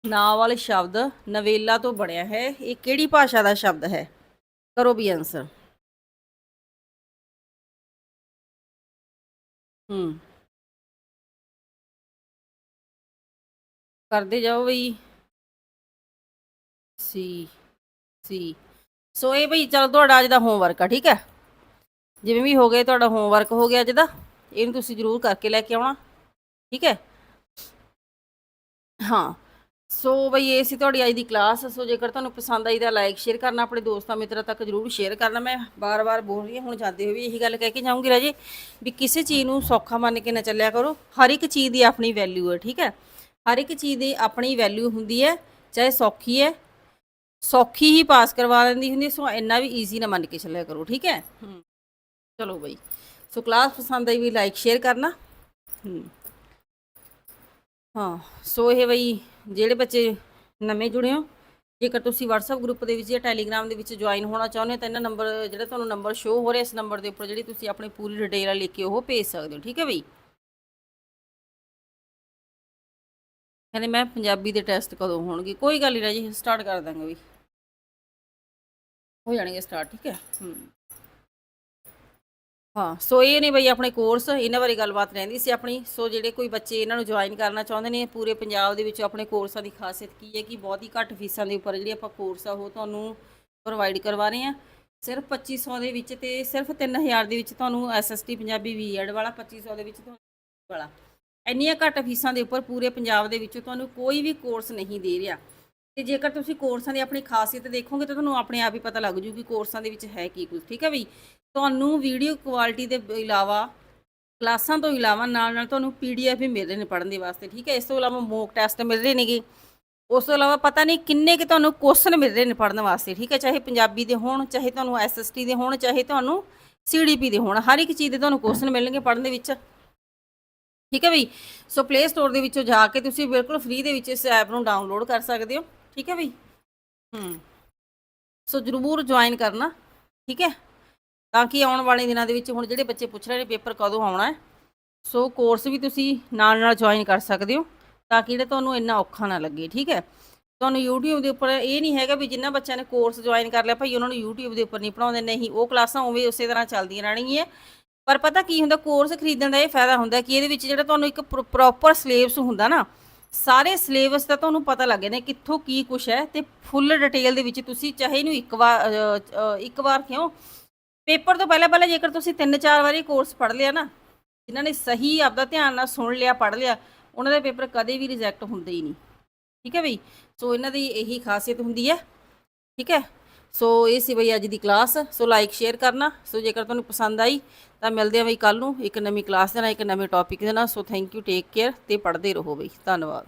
ਨਾਵਲ ਸ਼ਬਦ ਨਵੇਲਾ ਤੋਂ ਬਣਿਆ ਹੈ, ਇਹ ਕਿਹੜੀ ਭਾਸ਼ਾ ਦਾ ਸ਼ਬਦ ਹੈ? ਕਰੋ ਵੀ ਆਨਸਰ ਹੂੰ। ਕਰਦੇ ਜਾਓ ਬਈ। ਸੀ ਸੀ ਸੋ ਇਹ ਬਈ ਚਲੋ ਤੁਹਾਡਾ ਅੱਜ ਦਾ ਹੋਮਵਰਕ ਆ, ਠੀਕ ਹੈ? ਜਿਵੇਂ ਵੀ ਹੋ ਗਏ, ਤੁਹਾਡਾ ਹੋਮਵਰਕ ਹੋ ਗਿਆ ਅੱਜ ਦਾ, ਇਹਨੂੰ ਤੁਸੀਂ ਜ਼ਰੂਰ ਕਰਕੇ ਲੈ ਕੇ ਆਉਣਾ, ਠੀਕ ਹੈ? ਹਾਂ, ਸੋ ਬਈ ਇਹ ਸੀ ਤੁਹਾਡੀ ਅੱਜ ਦੀ ਕਲਾਸ ਸੋ ਜੇਕਰ ਤੁਹਾਨੂੰ ਪਸੰਦ ਆਈ ਤਾਂ ਲਾਈਕ ਸ਼ੇਅਰ ਕਰਨਾ, ਆਪਣੇ ਦੋਸਤਾਂ ਮਿੱਤਰਾਂ ਤੱਕ ਜ਼ਰੂਰ ਸ਼ੇਅਰ ਕਰਨਾ, ਮੈਂ ਬਾਰ-ਬਾਰ ਬੋਲ ਰਹੀ ਹਾਂ, ਹੁਣ ਜਾਂਦੇ ਹੋਏ ਵੀ ਇਹੀ ਗੱਲ ਕਹਿ ਕੇ ਜਾਊਂਗੀ ਰਾਜੇ, ਵੀ ਕਿਸੇ ਚੀਜ਼ ਨੂੰ ਸੌਖਾ ਮੰਨ ਕੇ ਨਾ ਚੱਲਿਆ ਕਰੋ, ਹਰ ਇੱਕ ਚੀਜ਼ ਦੀ ਆਪਣੀ ਵੈਲਿਊ ਹੈ, ਠੀਕ ਹੈ? ਹਰ ਇੱਕ ਚੀਜ਼ ਦੀ ਆਪਣੀ ਵੈਲਿਊ ਹੁੰਦੀ ਹੈ, ਚਾਹੇ ਸੌਖੀ ਹੈ ਸੌਖੀ ਹੀ ਪਾਸ ਕਰਵਾ ਦਿੰਦੀ ਹੁੰਦੀ ਸੋ ਇੰਨਾ ਵੀ ਈਜ਼ੀ ਨਾ ਮੰਨ ਕੇ ਚੱਲਿਆ ਕਰੋ ਠੀਕ ਹੈ? ਹੂੰ। ਚਲੋ ਬਈ। ਸੋ ਕਲਾਸ ਪਸੰਦ ਆਈ ਵੀ ਲਾਈਕ ਸ਼ੇਅਰ ਕਰਨਾ। ਹੂੰ। ਸੋ ਇਹ ਬਈ ਜਿਹੜੇ ਬੱਚੇ ਨਵੇਂ ਜੁੜੇ ਹੋ ਜੇਕਰ ਤੁਸੀਂ WhatsApp ਗਰੁੱਪ ਦੇ ਵਿੱਚ ਜਾਂ Telegram ਦੇ ਵਿੱਚ ਜੁਆਇਨ ਹੋਣਾ ਚਾਹੁੰਦੇ ਹੋ ਤਾਂ ਇਹਨਾਂ ਨੰਬਰ ਜਿਹੜਾ ਤੁਹਾਨੂੰ ਨੰਬਰ ਸ਼ੋ ਹੋ ਰਿਹਾ ਇਸ ਨੰਬਰ ਦੇ ਉੱਪਰ ਜਿਹੜੀ ਤੁਸੀਂ ਆਪਣੀ ਪੂਰੀ ਡਿਟੇਲ ਲਿਖ ਕੇ ਉਹ ਭੇਜ ਸਕਦੇ ਹੋ ਠੀਕ ਹੈ ਬਈ? ਕਹਿੰਦੇ ਮੈਂ ਪੰਜਾਬੀ ਦੇ ਟੈਸਟ ਕਦੋਂ ਹੋਣਗੇ? ਕੋਈ ਗੱਲ ਨਹੀਂ ਜੀ ਸਟਾਰਟ ਕਰ ਦਾਂਗੇ ਵੀ ਹੋ ਜਾਣਗੇ ਸਟਾਰਟ ਠੀਕ ਹੈ? ਹੂੰ। ਹਾਂ, ਸੋ ਇਹ ਨੇ ਬਈ ਆਪਣੇ ਕੋਰਸ ਇਹਨਾਂ ਬਾਰੇ ਗੱਲਬਾਤ ਰਹਿੰਦੀ ਸੀ ਆਪਣੀ। ਸੋ ਜਿਹੜੇ ਕੋਈ ਬੱਚੇ ਇਹਨਾਂ ਨੂੰ ਜੁਆਇਨ ਕਰਨਾ ਚਾਹੁੰਦੇ ਨੇ, ਪੂਰੇ ਪੰਜਾਬ ਦੇ ਵਿੱਚ ਆਪਣੇ ਕੋਰਸਾਂ ਦੀ ਖਾਸੀਅਤ ਕੀ ਹੈ ਕਿ ਬਹੁਤ ਹੀ ਘੱਟ ਫੀਸਾਂ ਦੇ ਉੱਪਰ ਜਿਹੜੀ ਆਪਾਂ ਕੋਰਸ ਆ, ਉਹ ਤੁਹਾਨੂੰ ਪ੍ਰੋਵਾਈਡ ਕਰਵਾ ਰਹੇ ਆ ਸਿਰਫ 2500 ਦੇ ਵਿੱਚ ਤੇ ਸਿਰਫ 3000 ਦੇ ਵਿੱਚ ਤੁਹਾਨੂੰ ਐਸਐਸਟੀ ਪੰਜਾਬੀ ਬੀਐਡ ਵਾਲਾ 2500 ਦੇ ਵਿੱਚ ਤੁਹਾਨੂੰ ਵਾਲਾ। ਇੰਨੀਆਂ ਘੱਟ ਫੀਸਾਂ ਦੇ ਉੱਪਰ ਪੂਰੇ ਪੰਜਾਬ ਦੇ ਵਿੱਚੋਂ ਤੁਹਾਨੂੰ ਕੋਈ ਵੀ ਕੋਰਸ ਨਹੀਂ ਦੇ ਰਿਹਾ। ਤੇ ਜੇਕਰ ਤੁਸੀਂ ਕੋਰਸਾਂ ਦੀ ਆਪਣੀ ਖਾਸੀਅਤ ਦੇਖੋਗੇ ਤਾਂ ਤੁਹਾਨੂੰ ਆਪਣੇ ਆਪ ਹੀ ਪਤਾ ਲੱਗ ਜੂਗੀ ਕੋਰਸਾਂ ਦੇ ਵਿੱਚ ਹੈ ਕੀ ਕੁਝ, ਠੀਕ ਹੈ ਬਈ? ਤੁਹਾਨੂੰ ਵੀਡੀਓ ਕੁਆਲਿਟੀ ਦੇ ਇਲਾਵਾ, ਕਲਾਸਾਂ ਤੋਂ ਇਲਾਵਾ ਨਾਲ ਨਾਲ ਤੁਹਾਨੂੰ ਪੀਡੀਐਫ ਵੀ ਮਿਲ ਰਹੇ ਨੇ ਪੜ੍ਹਨ ਦੇ ਵਾਸਤੇ, ਠੀਕ ਹੈ? ਇਸ ਤੋਂ ਇਲਾਵਾ ਮੋਕ ਟੈਸਟ ਮਿਲ ਰਹੇ ਨੇਗੇ। ਉਸ ਤੋਂ ਇਲਾਵਾ ਪਤਾ ਨਹੀਂ ਕਿੰਨੇ ਕਿ ਤੁਹਾਨੂੰ ਕੁਐਸਚਨ ਮਿਲ ਰਹੇ ਨੇ ਪੜ੍ਹਨ ਵਾਸਤੇ, ਠੀਕ ਹੈ? ਚਾਹੇ ਪੰਜਾਬੀ ਦੇ ਹੋਣ, ਚਾਹੇ ਤੁਹਾਨੂੰ ਐਸਐਸਟੀ ਦੇ ਹੋਣ, ਚਾਹੇ ਤੁਹਾਨੂੰ ਸੀਡੀਪੀ ਦੇ ਹੋਣ, ਹਰ ਇੱਕ ਚੀਜ਼ ਦੇ ਤੁਹਾਨੂੰ ਕੁਐਸਚਨ ਮਿਲਣਗੇ ਪੜ੍ਹਨ ਦੇ ਵਿੱਚ। ਠੀਕ ਹੈ ਬਈ? ਸੋ ਪਲੇ ਸਟੋਰ ਦੇ ਵਿੱਚੋਂ ਜਾ ਕੇ ਤੁਸੀਂ ਬਿਲਕੁਲ ਫ੍ਰੀ ਦੇ ਵਿੱਚ ਇਸ ਐਪ ਨੂੰ ਡਾਊਨਲੋਡ ਕਰ ਸਕਦੇ ਹੋ। ਠੀਕ ਹੈ ਬਈ? ਹੂੰ। ਸੋ ਜ਼ਰੂਰ ਜੁਆਇਨ ਕਰਨਾ, ਠੀਕ ਹੈ? ਤਾਂ ਕਿ ਆਉਣ ਵਾਲੇ ਦਿਨਾਂ ਦੇ ਵਿੱਚ ਹੁਣ ਜਿਹੜੇ ਬੱਚੇ ਪੁੱਛ ਰਹੇ ਨੇ ਪੇਪਰ ਕਦੋਂ ਆਉਣਾ ਹੈ, ਸੋ ਕੋਰਸ ਵੀ ਤੁਸੀਂ ਨਾਲ ਨਾਲ ਜੁਆਇਨ ਕਰ ਸਕਦੇ ਹੋ, ਤਾਂ ਕਿ ਜਿਹੜਾ ਤੁਹਾਨੂੰ ਇੰਨਾ ਔਖਾ ਨਾ ਲੱਗੇ, ਠੀਕ ਹੈ? ਤੁਹਾਨੂੰ YouTube ਦੇ ਉੱਪਰ ਇਹ ਨਹੀਂ ਹੈਗਾ ਵੀ ਜਿੰਨਾ ਬੱਚਿਆਂ ਨੇ ਕੋਰਸ ਜੁਆਇਨ ਕਰ ਲਿਆ, ਭਾਈ ਉਹਨਾਂ ਨੂੰ YouTube ਦੇ ਉੱਪਰ ਨਹੀਂ ਪੜਾਉਂਦੇ ਨਹੀਂ, ਉਹ ਕਲਾਸਾਂ ਉਵੇਂ ਉਸੇ ਤਰ੍ਹਾਂ ਚੱਲਦੀਆਂ ਰਹਿਣਗੀਆਂ। ਪਰ ਪਤਾ ਕੀ ਹੁੰਦਾ ਕੋਰਸ ਖਰੀਦਣ ਦਾ ਇਹ ਫਾਇਦਾ ਹੁੰਦਾ ਕਿ ਇਹਦੇ ਵਿੱਚ ਜਿਹੜਾ ਤੁਹਾਨੂੰ ਇੱਕ ਪ੍ਰੋਪਰ ਸਿਲੇਬਸ ਹੁੰਦਾ ਨਾ ਸਾਰੇ ਸਿਲੇਬਸ ਦਾ ਤੁਹਾਨੂੰ ਪਤਾ ਲੱਗ ਜਾਂਦਾ ਕਿੱਥੋਂ ਕੀ ਕੁਛ ਹੈ ਤੇ ਫੁੱਲ ਡਿਟੇਲ ਦੇ ਵਿੱਚ ਤੁਸੀਂ ਚਾਹੇ ਇਹਨੂੰ ਇੱਕ ਵਾਰ ਇੱਕ ਵਾਰ ਕਿਉਂ? ਪੇਪਰ ਤੋਂ ਪਹਿਲਾਂ ਪਹਿਲਾਂ ਜੇਕਰ ਤੁਸੀਂ ਤਿੰਨ ਚਾਰ ਵਾਰੀ ਕੋਰਸ ਪੜ੍ਹ ਲਿਆ ਨਾ, ਜਿਨ੍ਹਾਂ ਨੇ ਸਹੀ ਆਪਦਾ ਧਿਆਨ ਨਾਲ ਸੁਣ ਲਿਆ, ਪੜ੍ਹ ਲਿਆ, ਉਹਨਾਂ ਦੇ ਪੇਪਰ ਕਦੇ ਵੀ ਰਿਜੈਕਟ ਹੁੰਦੇ ਹੀ ਨਹੀਂ। ਠੀਕ ਹੈ ਬਈ? ਸੋ ਇਹਨਾਂ ਦੀ ਇਹੀ ਖਾਸੀਅਤ ਹੁੰਦੀ ਹੈ। ਠੀਕ ਹੈ? ਸੋ ਇਹ ਸੀ ਬਈ ਅੱਜ ਦੀ ਕਲਾਸ ਸੋ ਲਾਈਕ ਸ਼ੇਅਰ ਕਰਨਾ। ਸੋ ਜੇਕਰ ਤੁਹਾਨੂੰ ਪਸੰਦ ਆਈ ਤਾਂ ਮਿਲਦੇ ਆ ਬਈ ਕੱਲ ਨੂੰ, ਇੱਕ ਨਵੀਂ ਕਲਾਸ ਦੇ ਨਾਲ, ਇੱਕ ਨਵੇਂ ਟੌਪਿਕ ਦੇ ਨਾਲ। So thank you take care ਤੇ ਪੜ੍ਹਦੇ ਰਹੋ ਬਈ। ਧੰਨਵਾਦ।